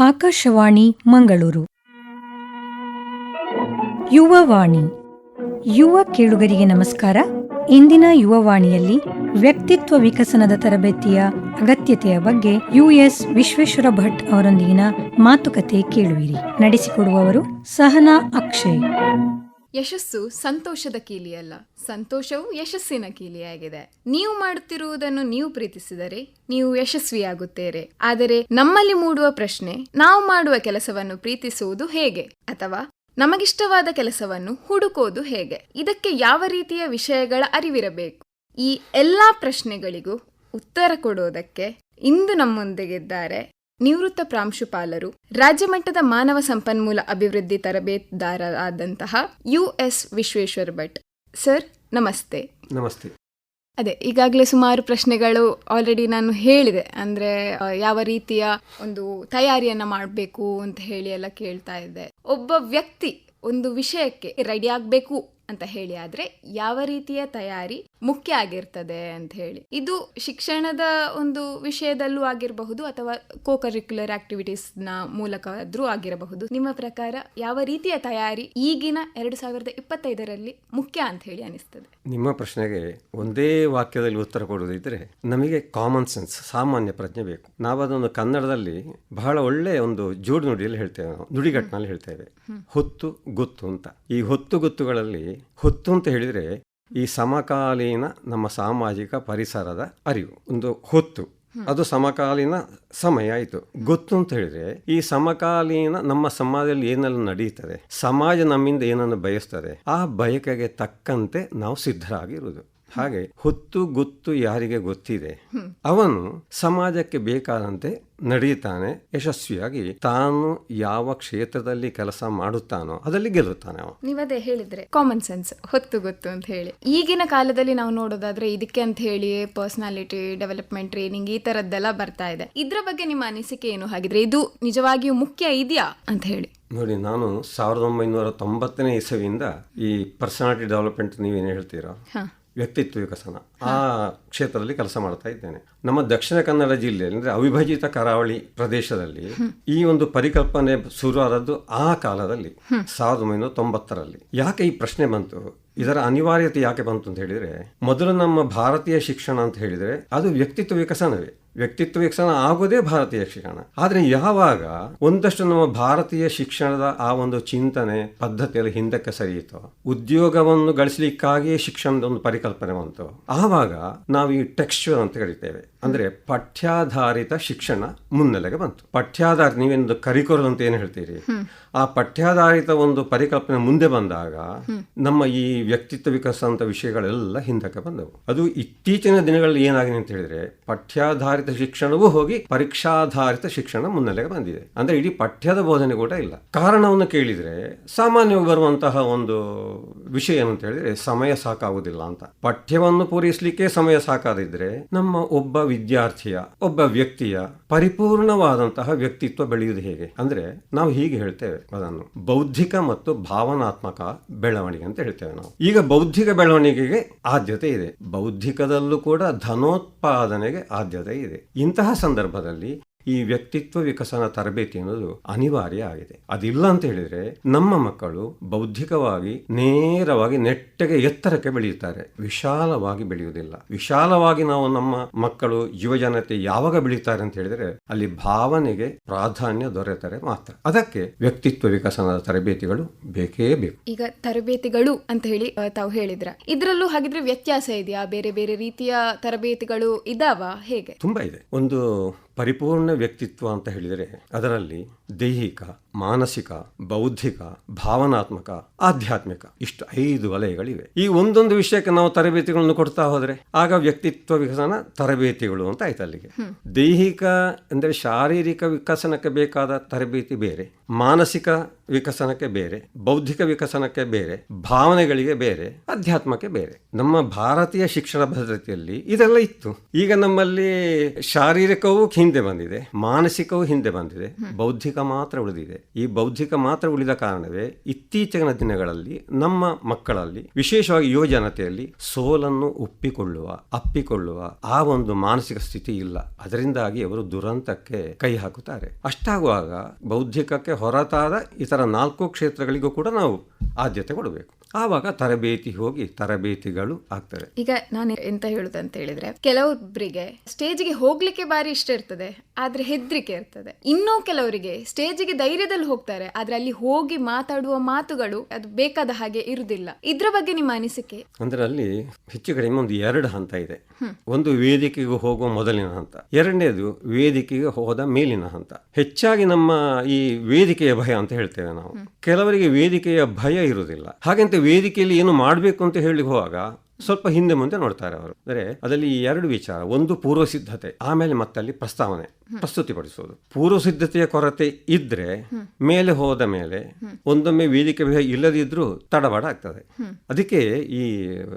ಆಕಾಶವಾಣಿ ಮಂಗಳೂರು. ಯುವವಾಣಿ. ಯುವ ಕೇಳುಗರಿಗೆ ನಮಸ್ಕಾರ. ಇಂದಿನ ಯುವವಾಣಿಯಲ್ಲಿ ವ್ಯಕ್ತಿತ್ವ ವಿಕಸನದ ತರಬೇತಿಯ ಅಗತ್ಯತೆಯ ಬಗ್ಗೆ ಯುಎಸ್ ವಿಶ್ವೇಶ್ವರ ಭಟ್ ಅವರೊಂದಿಗಿನ ಮಾತುಕತೆ ಕೇಳುವಿರಿ. ನಡೆಸಿಕೊಡುವವರು ಸಹನಾ ಅಕ್ಷಯ್. ಯಶಸ್ಸು ಸಂತೋಷದ ಕೀಲಿಯಲ್ಲ ಸಂತೋಷವು ಯಶಸ್ಸಿನ ಕೀಲಿಯಾಗಿದೆ ನೀವು ಮಾಡುತ್ತಿರುವುದನ್ನು ನೀವು ಪ್ರೀತಿಸಿದರೆ ನೀವು ಯಶಸ್ವಿಯಾಗುತ್ತೀರಿ. ಆದರೆ ನಮ್ಮಲ್ಲಿ ಮೂಡುವ ಪ್ರಶ್ನೆ, ನಾವು ಮಾಡುವ ಕೆಲಸವನ್ನು ಪ್ರೀತಿಸುವುದು ಹೇಗೆ? ಅಥವಾ ನಮಗಿಷ್ಟವಾದ ಕೆಲಸವನ್ನು ಹುಡುಕೋದು ಹೇಗೆ? ಇದಕ್ಕೆ ಯಾವ ರೀತಿಯ ವಿಷಯಗಳ ಅರಿವಿರಬೇಕು? ಈ ಎಲ್ಲಾ ಪ್ರಶ್ನೆಗಳಿಗೂ ಉತ್ತರ ಕೊಡೋದಕ್ಕೆ ಇಂದು ನಮ್ಮೊಂದಿಗಿದ್ದಾರೆ ನಿವೃತ್ತ ಪ್ರಾಂಶುಪಾಲರು ರಾಜ್ಯ ಮಟ್ಟದ ಮಾನವ ಸಂಪನ್ಮೂಲ ಅಭಿವೃದ್ಧಿ ತರಬೇತುದಾರರಾದಂತಹ U S Vishweshwar Bhat. Sir ನಮಸ್ತೆ. ನಮಸ್ತೆ. ಅದೇ ಈಗಾಗಲೇ ಸುಮಾರು ಪ್ರಶ್ನೆಗಳು ಆಲ್ರೆಡಿ ನಾನು ಹೇಳಿದೆ. ಅಂದ್ರೆ ಯಾವ ರೀತಿಯ ಒಂದು ತಯಾರಿಯನ್ನ ಮಾಡಬೇಕು ಅಂತ ಹೇಳಿ ಎಲ್ಲ ಕೇಳ್ತಾ ಇದ್ದೆ. ಒಬ್ಬ ವ್ಯಕ್ತಿ ಒಂದು ವಿಷಯಕ್ಕೆ ರೆಡಿ ಆಗಬೇಕು ಅಂತ ಹೇಳಿ ಆದ್ರೆ ಯಾವ ರೀತಿಯ ತಯಾರಿ ಮುಖ್ಯ ಆಗಿರ್ತದೆ ಅಂತ ಹೇಳಿ. ಇದು ಶಿಕ್ಷಣದ ಒಂದು ವಿಷಯದಲ್ಲೂ ಆಗಿರಬಹುದು ಅಥವಾ ಕೋ ಕರಿಕ್ಯುಲರ್ ಆಕ್ಟಿವಿಟೀಸ್ನ ಮೂಲಕ ಆದ್ರೂ ಆಗಿರಬಹುದು. ನಿಮ್ಮ ಪ್ರಕಾರ ಯಾವ ರೀತಿಯ ತಯಾರಿ ಈಗಿನ ಎರಡು ಸಾವಿರದ ಇಪ್ಪತ್ತೈದರಲ್ಲಿ ಮುಖ್ಯ ಅಂತ ಹೇಳಿ ಅನಿಸ್ತದೆ? ನಿಮ್ಮ ಪ್ರಶ್ನೆಗೆ ಒಂದೇ ವಾಕ್ಯದಲ್ಲಿ ಉತ್ತರ ಕೊಡುವುದಿದ್ರೆ ನಮಗೆ ಕಾಮನ್ ಸೆನ್ಸ್ ಸಾಮಾನ್ಯ ಪ್ರಜ್ಞೆ ಬೇಕು. ನಾವು ಅದನ್ನು ಕನ್ನಡದಲ್ಲಿ ಬಹಳ ಒಳ್ಳೆ ಒಂದು ಜೋಡು ನುಡಿಯಲ್ಲಿ ಹೇಳ್ತೇವೆ ನಾವು ನುಡಿಗಟ್ಟಿನಲ್ಲಿ ಹೇಳ್ತೇವೆ. ಹೊತ್ತು ಗೊತ್ತು ಅಂತ. ಈ ಹೊತ್ತು ಗೊತ್ತುಗಳಲ್ಲಿ ಹೊತ್ತು ಅಂತ ಹೇಳಿದರೆ ಈ ಸಮಕಾಲೀನ ನಮ್ಮ ಸಾಮಾಜಿಕ ಪರಿಸರದ ಅರಿವು ಒಂದು ಹೊತ್ತು. ಅದು ಸಮಕಾಲೀನ ಸಮಯ ಆಯಿತು. ಗೊತ್ತು ಅಂತ ಹೇಳಿದ್ರೆ ಈ ಸಮಕಾಲೀನ ನಮ್ಮ ಸಮಾಜದಲ್ಲಿ ಏನೆಲ್ಲ ನಡೀತದೆ ಸಮಾಜ ನಮ್ಮಿಂದ ಏನನ್ನು ಬಯಸ್ತದೆ ಆ ಬಯಕೆಗೆ ತಕ್ಕಂತೆ ನಾವು ಸಿದ್ಧರಾಗಿರುವುದು. ಹಾಗೆ ಹೊತ್ತು ಗೊತ್ತು ಯಾರಿಗೆ ಗೊತ್ತಿದೆ? ಅವನು ಸಮಾಜಕ್ಕೆ ಬೇಕಾದಂತೆ ನಡೆಯುತ್ತಾನೆ ಯಶಸ್ವಿಯಾಗಿ ತಾನು ಯಾವ ಕ್ಷೇತ್ರದಲ್ಲಿ ಕೆಲಸ ಮಾಡುತ್ತಾನೋ ಅದರಲ್ಲಿ ಗೆಲ್ಲುತ್ತಾನೆ ಅವನು. ನೀವದೇ ಹೇಳಿದ್ರೆ ಕಾಮನ್ ಸೆನ್ಸ್ ಹೊತ್ತು ಗೊತ್ತು ಅಂತ ಹೇಳಿ. ಈಗಿನ ಕಾಲದಲ್ಲಿ ನಾವು ನೋಡೋದಾದ್ರೆ ಇದಕ್ಕೆ ಅಂತ ಹೇಳಿ ಪರ್ಸನಾಲಿಟಿ ಡೆವಲಪ್ಮೆಂಟ್ ಟ್ರೈನಿಂಗ್ ಈ ತರದ್ದೆಲ್ಲ ಬರ್ತಾ ಇದೆ. ಇದ್ರ ಬಗ್ಗೆ ನಿಮ್ಮ ಅನಿಸಿಕೆ ಏನು? ಹಾಗಿದ್ರೆ ಇದು ನಿಜವಾಗಿಯೂ ಮುಖ್ಯ ಇದೆಯಾ ಅಂತ ಹೇಳಿ. ನೋಡಿ ನಾನು ಸಾವಿರದ ಒಂಬೈನೂರ ತೊಂಬತ್ತನೇ ಇಸವಿಯಿಂದ ಈ ಪರ್ಸನಾಲಿಟಿ ಡೆವಲಪ್ಮೆಂಟ್ ನೀವೇನು ಹೇಳ್ತೀರಾ? ವ್ಯಕ್ತಿತ್ವ ವಿಕಸನ ಆ ಕ್ಷೇತ್ರದಲ್ಲಿ ಕೆಲಸ ಮಾಡ್ತಾ ಇದ್ದೇನೆ. ನಮ್ಮ ದಕ್ಷಿಣ ಕನ್ನಡ ಜಿಲ್ಲೆ ಅಂದ್ರೆ ಅವಿಭಜಿತ ಕರಾವಳಿ ಪ್ರದೇಶದಲ್ಲಿ ಈ ಒಂದು ಪರಿಕಲ್ಪನೆ ಶುರುವಾದದ್ದು ಆ ಕಾಲದಲ್ಲಿ ಸಾವಿರದ ಒಂಬೈನೂರ ತೊಂಬತ್ತರಲ್ಲಿ. ಯಾಕೆ ಈ ಪ್ರಶ್ನೆ ಬಂತು? ಇದರ ಅನಿವಾರ್ಯತೆ ಯಾಕೆ ಬಂತು ಅಂತ ಹೇಳಿದ್ರೆ ಮೊದಲು ನಮ್ಮ ಭಾರತೀಯ ಶಿಕ್ಷಣ ಅಂತ ಹೇಳಿದ್ರೆ ಅದು ವ್ಯಕ್ತಿತ್ವ ವಿಕಸನವೇ ವ್ಯಕ್ತಿತ್ವ ವಿಕಸನ ಆಗೋದೇ ಭಾರತೀಯ ಶಿಕ್ಷಣ. ಆದರೆ ಯಾವಾಗ ಒಂದಷ್ಟು ನಮ್ಮ ಭಾರತೀಯ ಶಿಕ್ಷಣದ ಆ ಒಂದು ಚಿಂತನೆ ಪದ್ಧತಿಯಲ್ಲಿ ಹಿಂದಕ್ಕೆ ಸರಿಯಿತು, ಉದ್ಯೋಗವನ್ನು ಗಳಿಸಲಿಕ್ಕಾಗಿಯೇ ಶಿಕ್ಷಣದ ಒಂದು ಪರಿಕಲ್ಪನೆ ಬಂತು, ಆವಾಗ ನಾವು ಈ ಟೆಕ್ಸ್ಚರ್ ಅಂತ ಕರಿತೇವೆ. ಅಂದ್ರೆ ಪಠ್ಯಾಧಾರಿತ ಶಿಕ್ಷಣ ಮುನ್ನೆಲೆಗೆ ಬಂತು. ಪಠ್ಯಾಧಾರ ನೀವೇನು ಕರಿಕೊರಲ್ ಅಂತ ಏನು ಹೇಳ್ತೀರಿ? ಆ ಪಠ್ಯಾಧಾರಿತ ಒಂದು ಪರಿಕಲ್ಪನೆ ಮುಂದೆ ಬಂದಾಗ ನಮ್ಮ ಈ ವ್ಯಕ್ತಿತ್ವ ವಿಕಾಸ ಅಂತ ವಿಷಯಗಳೆಲ್ಲ ಹಿಂದಕ್ಕೆ ಬಂದವು. ಅದು ಇತ್ತೀಚಿನ ದಿನಗಳಲ್ಲಿ ಏನಾಗಿದೆ ಅಂತ ಹೇಳಿದ್ರೆ ಪಠ್ಯಾಧಾರಿತ ಶಿಕ್ಷಣವೂ ಹೋಗಿ ಪರೀಕ್ಷಾಧಾರಿತ ಶಿಕ್ಷಣ ಮುನ್ನೆಲೆಗೆ ಬಂದಿದೆ. ಅಂದ್ರೆ ಇಡೀ ಪಠ್ಯದ ಬೋಧನೆ ಕೂಡ ಇಲ್ಲ. ಕಾರಣವನ್ನು ಕೇಳಿದ್ರೆ ಸಾಮಾನ್ಯವಾಗಿ ಬರುವಂತಹ ಒಂದು ವಿಷಯ ಏನಂತ ಅಂತ ಹೇಳಿದ್ರೆ ಸಮಯ ಸಾಕಾಗುವುದಿಲ್ಲ ಅಂತ. ಪಠ್ಯವನ್ನು ಪೂರೈಸಲಿಕ್ಕೆ ಸಮಯ ಸಾಕಾದಿದ್ರೆ ನಮ್ಮ ಒಬ್ಬ ವಿದ್ಯಾರ್ಥಿಯ, ಒಬ್ಬ ವ್ಯಕ್ತಿಯ ಪರಿಪೂರ್ಣವಾದಂತಹ ವ್ಯಕ್ತಿತ್ವ ಬೆಳೆಯುವುದು ಹೇಗೆ? ಅಂದ್ರೆ ನಾವು ಹೀಗೆ ಹೇಳ್ತೇವೆ ಅದನ್ನು. ಬೌದ್ಧಿಕ ಮತ್ತು ಭಾವನಾತ್ಮಕ ಬೆಳವಣಿಗೆ ಅಂತ ಹೇಳ್ತೇವೆ ನಾವು. ಈಗ ಬೌದ್ಧಿಕ ಬೆಳವಣಿಗೆಗೆ ಆದ್ಯತೆ ಇದೆ. ಬೌದ್ಧಿಕದಲ್ಲೂ ಕೂಡ ಧನೋತ್ಪಾದನೆಗೆ ಆದ್ಯತೆ ಇದೆ. ಇಂತಹ ಸಂದರ್ಭದಲ್ಲಿ ಈ ವ್ಯಕ್ತಿತ್ವ ವಿಕಸನ ತರಬೇತಿ ಅನ್ನೋದು ಅನಿವಾರ್ಯ ಆಗಿದೆ. ಅದಿಲ್ಲ ಅಂತ ಹೇಳಿದ್ರೆ ನಮ್ಮ ಮಕ್ಕಳು ಬೌದ್ಧಿಕವಾಗಿ ನೇರವಾಗಿ ನೆಟ್ಟಗೆ ಎತ್ತರಕ್ಕೆ ಬೆಳೆಯುತ್ತಾರೆ. ವಿಶಾಲವಾಗಿ ಬೆಳೆಯುವುದಿಲ್ಲ. ವಿಶಾಲವಾಗಿ ನಾವು ನಮ್ಮ ಮಕ್ಕಳು ಯುವಜನತೆ ಯಾವಾಗ ಬೆಳೆಯುತ್ತಾರೆ ಅಂತ ಹೇಳಿದ್ರೆ ಅಲ್ಲಿ ಭಾವನೆಗೆ ಪ್ರಾಧಾನ್ಯ ದೊರೆತರೆ ಮಾತ್ರ. ಅದಕ್ಕೆ ವ್ಯಕ್ತಿತ್ವ ವಿಕಸನದ ತರಬೇತಿಗಳು ಬೇಕೇ ಬೇಕು. ಈಗ ತರಬೇತಿಗಳು ಅಂತ ಹೇಳಿ ತಾವು ಹೇಳಿದ್ರ. ಇದರಲ್ಲೂ ಹಾಗಿದ್ರೆ ವ್ಯತ್ಯಾಸ ಇದೆಯಾ? ಬೇರೆ ಬೇರೆ ರೀತಿಯ ತರಬೇತಿಗಳು ಇದಾವ? ಹೇಗೆ? ತುಂಬಾ ಇದೆ. ಒಂದು ಪರಿಪೂರ್ಣ ವ್ಯಕ್ತಿತ್ವ ಅಂತ ಹೇಳಿದರೆ ಅದರಲ್ಲಿ ದೈಹಿಕ ಮಾನಸಿಕ ಬೌದ್ಧಿಕ ಭಾವನಾತ್ಮಕ ಆಧ್ಯಾತ್ಮಿಕ ಇಷ್ಟು ಐದು ವಲಯಗಳಿವೆ. ಈ ಒಂದೊಂದು ವಿಷಯಕ್ಕೆ ನಾವು ತರಬೇತಿಗಳನ್ನು ಕೊಡ್ತಾ ಹೋದ್ರೆ ಆಗ ವ್ಯಕ್ತಿತ್ವ ವಿಕಸನ ತರಬೇತಿಗಳು ಅಂತ ಆಯ್ತು ಅಲ್ಲಿಗೆ. ದೈಹಿಕ ಅಂದರೆ ಶಾರೀರಿಕ ವಿಕಸನಕ್ಕೆ ಬೇಕಾದ ತರಬೇತಿ ಬೇರೆ ಮಾನಸಿಕ ವಿಕಸನಕ್ಕೆ ಬೇರೆ, ಬೌದ್ಧಿಕ ವಿಕಸನಕ್ಕೆ ಬೇರೆ, ಭಾವನೆಗಳಿಗೆ ಬೇರೆ, ಅಧ್ಯಾತ್ಮಕ್ಕೆ ಬೇರೆ. ನಮ್ಮ ಭಾರತೀಯ ಶಿಕ್ಷಣ ಪದ್ಧತಿಯಲ್ಲಿ ಇದೆಲ್ಲ ಇತ್ತು. ಈಗ ನಮ್ಮಲ್ಲಿ ಶಾರೀರಿಕವೂ ಹಿಂದೆ ಬಂದಿದೆ, ಮಾನಸಿಕವೂ ಹಿಂದೆ ಬಂದಿದೆ, ಬೌದ್ಧಿಕ ಮಾತ್ರ ಉಳಿದಿದೆ. ಈ ಬೌದ್ಧಿಕ ಮಾತ್ರ ಉಳಿದ ಕಾರಣವೇ ಇತ್ತೀಚಿನ ದಿನಗಳಲ್ಲಿ ನಮ್ಮ ಮಕ್ಕಳಲ್ಲಿ, ವಿಶೇಷವಾಗಿ ಯುವ ಜನತೆಯಲ್ಲಿ ಸೋಲನ್ನು ಒಪ್ಪಿಕೊಳ್ಳುವ, ಅಪ್ಪಿಕೊಳ್ಳುವ ಆ ಒಂದು ಮಾನಸಿಕ ಸ್ಥಿತಿ ಇಲ್ಲ. ಅದರಿಂದಾಗಿ ಅವರು ದುರಂತಕ್ಕೆ ಕೈ ಹಾಕುತ್ತಾರೆ. ಅಷ್ಟಾಗುವಾಗ ಬೌದ್ಧಿಕಕ್ಕೆ ಹೊರತಾದ ಇತರ ನಾಲ್ಕು ಕ್ಷೇತ್ರಗಳಿಗೂ ಕೂಡ ನಾವು ಆದ್ಯತೆ ಕೊಡಬೇಕು. ಆವಾಗ ತರಬೇತಿ ಹೋಗಿ ತರಬೇತಿಗಳು ಆಗ್ತದೆ. ಈಗ ನಾನು ಎಂತ ಹೇಳುದಂತ ಹೇಳಿದ್ರೆ ಕೆಲವೊಬ್ಬರಿಗೆ ಸ್ಟೇಜಿಗೆ ಹೋಗ್ಲಿಕ್ಕೆ ಬಾರಿ ಇಷ್ಟ ಇರ್ತದೆ ಆದ್ರೆ ಹೆದ್ರಿಕೆ ಇರ್ತದೆ. ಇನ್ನೂ ಕೆಲವರಿಗೆ ಸ್ಟೇಜಿಗೆ ಧೈರ್ಯದಲ್ಲಿ ಹೋಗ್ತಾರೆ ಆದ್ರೆ ಅಲ್ಲಿ ಹೋಗಿ ಮಾತಾಡುವ ಮಾತುಗಳು ಅದು ಬೇಕಾದ ಹಾಗೆ ಇರುವುದಿಲ್ಲ ಇದ್ರ ಬಗ್ಗೆ ನಿಮ್ಮ ಅನಿಸಿಕೆ? ಅಂದ್ರೆ ಅಲ್ಲಿ ಹೆಚ್ಚು ಕಡಿಮೆ ಒಂದು ಎರಡು ಹಂತ ಇದೆ. ಒಂದು ವೇದಿಕೆಗೆ ಹೋಗುವ ಮೊದಲಿನ ಹಂತ ಎರಡನೇದು ವೇದಿಕೆಗೆ ಹೋದ ಮೇಲಿನ ಹಂತ. ಹೆಚ್ಚಾಗಿ ನಮ್ಮ ಈ ವೇದಿಕೆಯ ಭಯ ಅಂತ ಹೇಳ್ತೇವೆ ನಾವು. ಕೆಲವರಿಗೆ ವೇದಿಕೆಯ ಭಯ ಇರುವುದಿಲ್ಲ ಹಾಗಂತ ವೇದಿಕೆಯಲ್ಲಿ ಏನು ಮಾಡಬೇಕು ಅಂತ ಹೇಳಿ ಹೋಗುವಾಗ ಸ್ವಲ್ಪ ಹಿಂದೆ ಮುಂದೆ ನೋಡ್ತಾರೆ ಅವರು. ಅಂದರೆ ಅದರಲ್ಲಿ ಎರಡು ವಿಚಾರ. ಒಂದು ಪೂರ್ವ ಸಿದ್ಧತೆ ಆಮೇಲೆ ಮತ್ತಲ್ಲಿ ಪ್ರಸ್ತಾವನೆ ಪ್ರಸ್ತುತಿಪಡಿಸುವುದು ಪೂರ್ವ ಸಿದ್ಧತೆಯ ಕೊರತೆ ಇದ್ರೆ ಮೇಲೆ ಹೋದ ಮೇಲೆ ಒಂದೊಮ್ಮೆ ವೇದಿಕೆ ಇಲ್ಲದಿದ್ರೂ ತಡಬಾಡ ಆಗ್ತದೆ. ಅದಕ್ಕೆ ಈ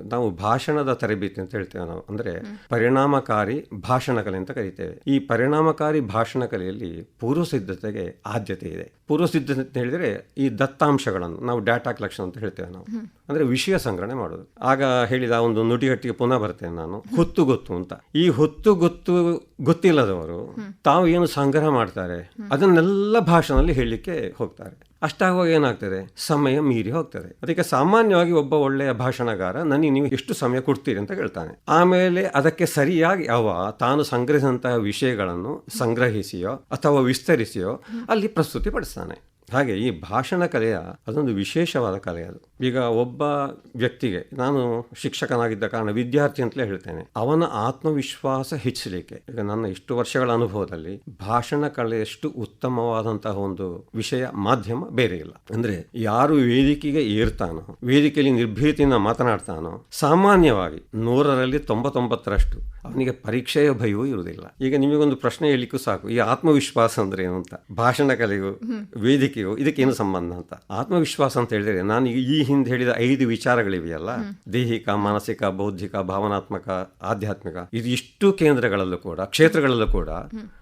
ನಾವು ಭಾಷಣದ ತರಬೇತಿ ಅಂತ ಹೇಳ್ತೇವೆ ನಾವು. ಅಂದ್ರೆ ಪರಿಣಾಮಕಾರಿ ಭಾಷಣ ಕಲೆ ಅಂತ ಕರಿತೇವೆ. ಈ ಪರಿಣಾಮಕಾರಿ ಭಾಷಣ ಕಲೆಯಲ್ಲಿ ಪೂರ್ವ ಸಿದ್ಧತೆಗೆ ಆದ್ಯತೆ ಇದೆ. ಪೂರ್ವ ಸಿದ್ಧತೆ ಅಂತ ಹೇಳಿದ್ರೆ ಈ ದತ್ತಾಂಶಗಳನ್ನು ನಾವು ಡಾಟಾ ಕಲೆಕ್ಷನ್ ಅಂತ ಹೇಳ್ತೇವೆ ನಾವು. ಅಂದ್ರೆ ವಿಷಯ ಸಂಗ್ರಹಣೆ ಮಾಡೋದು. ಆಗ ಹೇಳಿದ ಆ ಒಂದು ನುಡಿಗಟ್ಟಿಗೆ ಪುನಃ ಬರ್ತೇನೆ ನಾನು. ಹೊತ್ತು ಗೊತ್ತು ಅಂತ. ಈ ಹೊತ್ತು ಗೊತ್ತು ಗೊತ್ತಿಲ್ಲದವರು ತಾವು ಏನು ಸಂಗ್ರಹ ಮಾಡ್ತಾರೆ ಅದನ್ನೆಲ್ಲ ಭಾಷಣದಲ್ಲಿ ಹೇಳಲಿಕ್ಕೆ ಹೋಗ್ತಾರೆ. ಅಷ್ಟಾಗುವಾಗ ಏನಾಗ್ತದೆ? ಸಮಯ ಮೀರಿ ಹೋಗ್ತದೆ. ಅದಕ್ಕೆ ಸಾಮಾನ್ಯವಾಗಿ ಒಬ್ಬ ಒಳ್ಳೆಯ ಭಾಷಣಗಾರ ನನಗೆ ನೀವು ಎಷ್ಟು ಸಮಯ ಕೊಡ್ತೀರಿ ಅಂತ ಹೇಳ್ತಾನೆ. ಆಮೇಲೆ ಅದಕ್ಕೆ ಸರಿಯಾಗಿ ಅವ ತಾನು ಸಂಗ್ರಹಿಸಿದಂತಹ ವಿಷಯಗಳನ್ನು ಸಂಗ್ರಹಿಸಿಯೋ ಅಥವಾ ವಿಸ್ತರಿಸಿಯೋ ಅಲ್ಲಿ ಪ್ರಸ್ತುತಿಪಡಿಸ್ತಾನೆ ಹಾಗೆ ಈ ಭಾಷಣ ಕಲೆಯ ಅದೊಂದು ವಿಶೇಷವಾದ ಕಲೆ ಅದು. ಈಗ ಒಬ್ಬ ವ್ಯಕ್ತಿಗೆ ನಾನು ಶಿಕ್ಷಕನಾಗಿದ್ದ ಕಾರಣ ವಿದ್ಯಾರ್ಥಿ ಅಂತಲೇ ಹೇಳ್ತೇನೆ. ಅವನ ಆತ್ಮವಿಶ್ವಾಸ ಹೆಚ್ಚಲಿಕ್ಕೆ ಈಗ ನನ್ನ ಇಷ್ಟು ವರ್ಷಗಳ ಅನುಭವದಲ್ಲಿ ಭಾಷಣ ಕಲೆಯಷ್ಟು ಉತ್ತಮವಾದಂತಹ ಒಂದು ವಿಷಯ ಮಾಧ್ಯಮ ಬೇರೆ ಇಲ್ಲ. ಅಂದ್ರೆ ಯಾರು ವೇದಿಕೆಗೆ ಏರ್ತಾನೋ ವೇದಿಕೆಯಲ್ಲಿ ನಿರ್ಭೀತಿಯಿಂದ ಮಾತನಾಡ್ತಾನೋ ಸಾಮಾನ್ಯವಾಗಿ ನೂರರಲ್ಲಿ ತೊಂಬತ್ತೊಂಬತ್ತರಷ್ಟು ಅವನಿಗೆ ಪರೀಕ್ಷೆಯ ಭಯವೂ ಇರುವುದಿಲ್ಲ. ಈಗ ನಿಮಗೊಂದು ಪ್ರಶ್ನೆ ಹೇಳಲಿಕ್ಕೂ ಸಾಕು ಈ ಆತ್ಮವಿಶ್ವಾಸ ಅಂದ್ರೆ ಏನು ಅಂತ? ಭಾಷಣ ಕಲೆಗೂ ವೇದಿಕೆಗೂ ಇದಕ್ಕೇನು ಸಂಬಂಧ ಅಂತ? ಆತ್ಮವಿಶ್ವಾಸ ಅಂತ ಹೇಳಿದ್ರೆ ನಾನು ಈ ಹಿಂದೆ ಹೇಳಿದ ಐದು ವಿಚಾರಗಳಿವೆಯಲ್ಲ. ದೈಹಿಕ, ಮಾನಸಿಕ, ಬೌದ್ಧಿಕ, ಭಾವನಾತ್ಮಕ, ಆಧ್ಯಾತ್ಮಿಕ. ಇದು ಇಷ್ಟು ಕೇಂದ್ರಗಳಲ್ಲೂ ಕೂಡ, ಕ್ಷೇತ್ರಗಳಲ್ಲೂ ಕೂಡ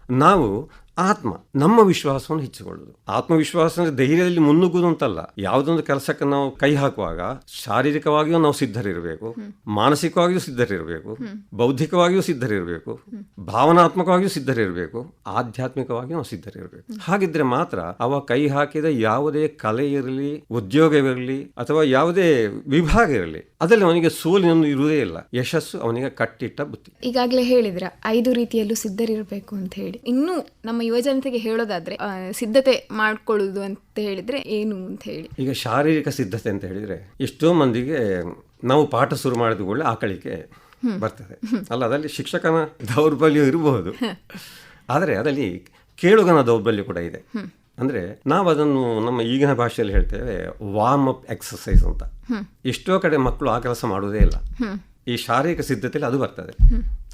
ನಾವು ಆತ್ಮ ನಮ್ಮ ವಿಶ್ವಾಸವನ್ನು ಹೆಚ್ಚಿಕೊಳ್ಳುವುದು ಆತ್ಮವಿಶ್ವಾಸ ಅಂದ್ರೆ ಧೈರ್ಯದಲ್ಲಿ ಮುನ್ನುಗ್ಗುವುದು ಅಂತಲ್ಲ ಯಾವುದೊಂದು ಕೆಲಸಕ್ಕೆ ನಾವು ಕೈ ಹಾಕುವಾಗ ಶಾರೀರಿಕವಾಗಿಯೂ ನಾವು ಸಿದ್ಧರಿರಬೇಕು. ಮಾನಸಿಕವಾಗಿಯೂ ಸಿದ್ಧರಿರಬೇಕು. ಬೌದ್ಧಿಕವಾಗಿಯೂ ಸಿದ್ಧರಿರಬೇಕು. ಭಾವನಾತ್ಮಕವಾಗಿಯೂ ಸಿದ್ಧರಿರಬೇಕು. ಆಧ್ಯಾತ್ಮಿಕವಾಗಿಯೂ ನಾವು ಸಿದ್ಧರಿರಬೇಕು. ಹಾಗಿದ್ರೆ ಮಾತ್ರ ಅವ ಕೈ ಹಾಕಿದ ಯಾವುದೇ ಕಲೆ ಇರಲಿ ಉದ್ಯೋಗವಿರಲಿ ಅಥವಾ ಯಾವುದೇ ವಿಭಾಗ ಇರಲಿ ಅದರಲ್ಲಿ ಅವನಿಗೆ ಸೋಲಿನೊಂದು ಇರುವುದೇ ಇಲ್ಲ. ಯಶಸ್ಸು ಅವನಿಗೆ ಕಟ್ಟಿಟ್ಟ ಬುತ್ತಿ ಈಗಾಗಲೇ ಹೇಳಿದ್ರ ಐದು ರೀತಿಯಲ್ಲೂ ಸಿದ್ಧರಿರಬೇಕು ಅಂತ ಹೇಳಿ. ಇನ್ನು ನಮ್ಮ ಯುವಜನತೆಗೆ ಹೇಳೋದಾದ್ರೆ ಸಿದ್ಧತೆ ಮಾಡ್ಕೊಳ್ಳುದು ಅಂತ ಹೇಳಿದ್ರೆ ಏನು ಅಂತ ಹೇಳಿ. ಈಗ ಶಾರೀರಿಕ ಸಿದ್ಧತೆ ಅಂತ ಹೇಳಿದ್ರೆ ಎಷ್ಟೋ ಮಂದಿಗೆ ನಾವು ಪಾಠ ಶುರು ಮಾಡಿದ ಕೂಡಲೇ ಆಕಳಿಕೆ ಬರ್ತದೆ. ಅಲ್ಲ ಅದರಲ್ಲಿ ಶಿಕ್ಷಕನ ದೌರ್ಬಲ್ಯ ಇರಬಹುದು ಆದರೆ ಅದರಲ್ಲಿ ಕೇಳುಗನ ದೌರ್ಬಲ್ಯ ಕೂಡ ಇದೆ. ಅಂದ್ರೆ ನಾವು ಅದನ್ನು ನಮ್ಮ ಈಗಿನ ಭಾಷೆಯಲ್ಲಿ ಹೇಳ್ತೇವೆ ವಾರ್ಮ್ ಅಪ್ ಎಕ್ಸಸೈಸ್ ಅಂತ. ಎಷ್ಟೋ ಕಡೆ ಮಕ್ಕಳು ಆ ಕೆಲಸ ಮಾಡುವುದೇ ಇಲ್ಲ. ಈ ಶಾರೀರಿಕ ಸಿದ್ಧತೆಯಲ್ಲಿ ಅದು ಬರ್ತದೆ.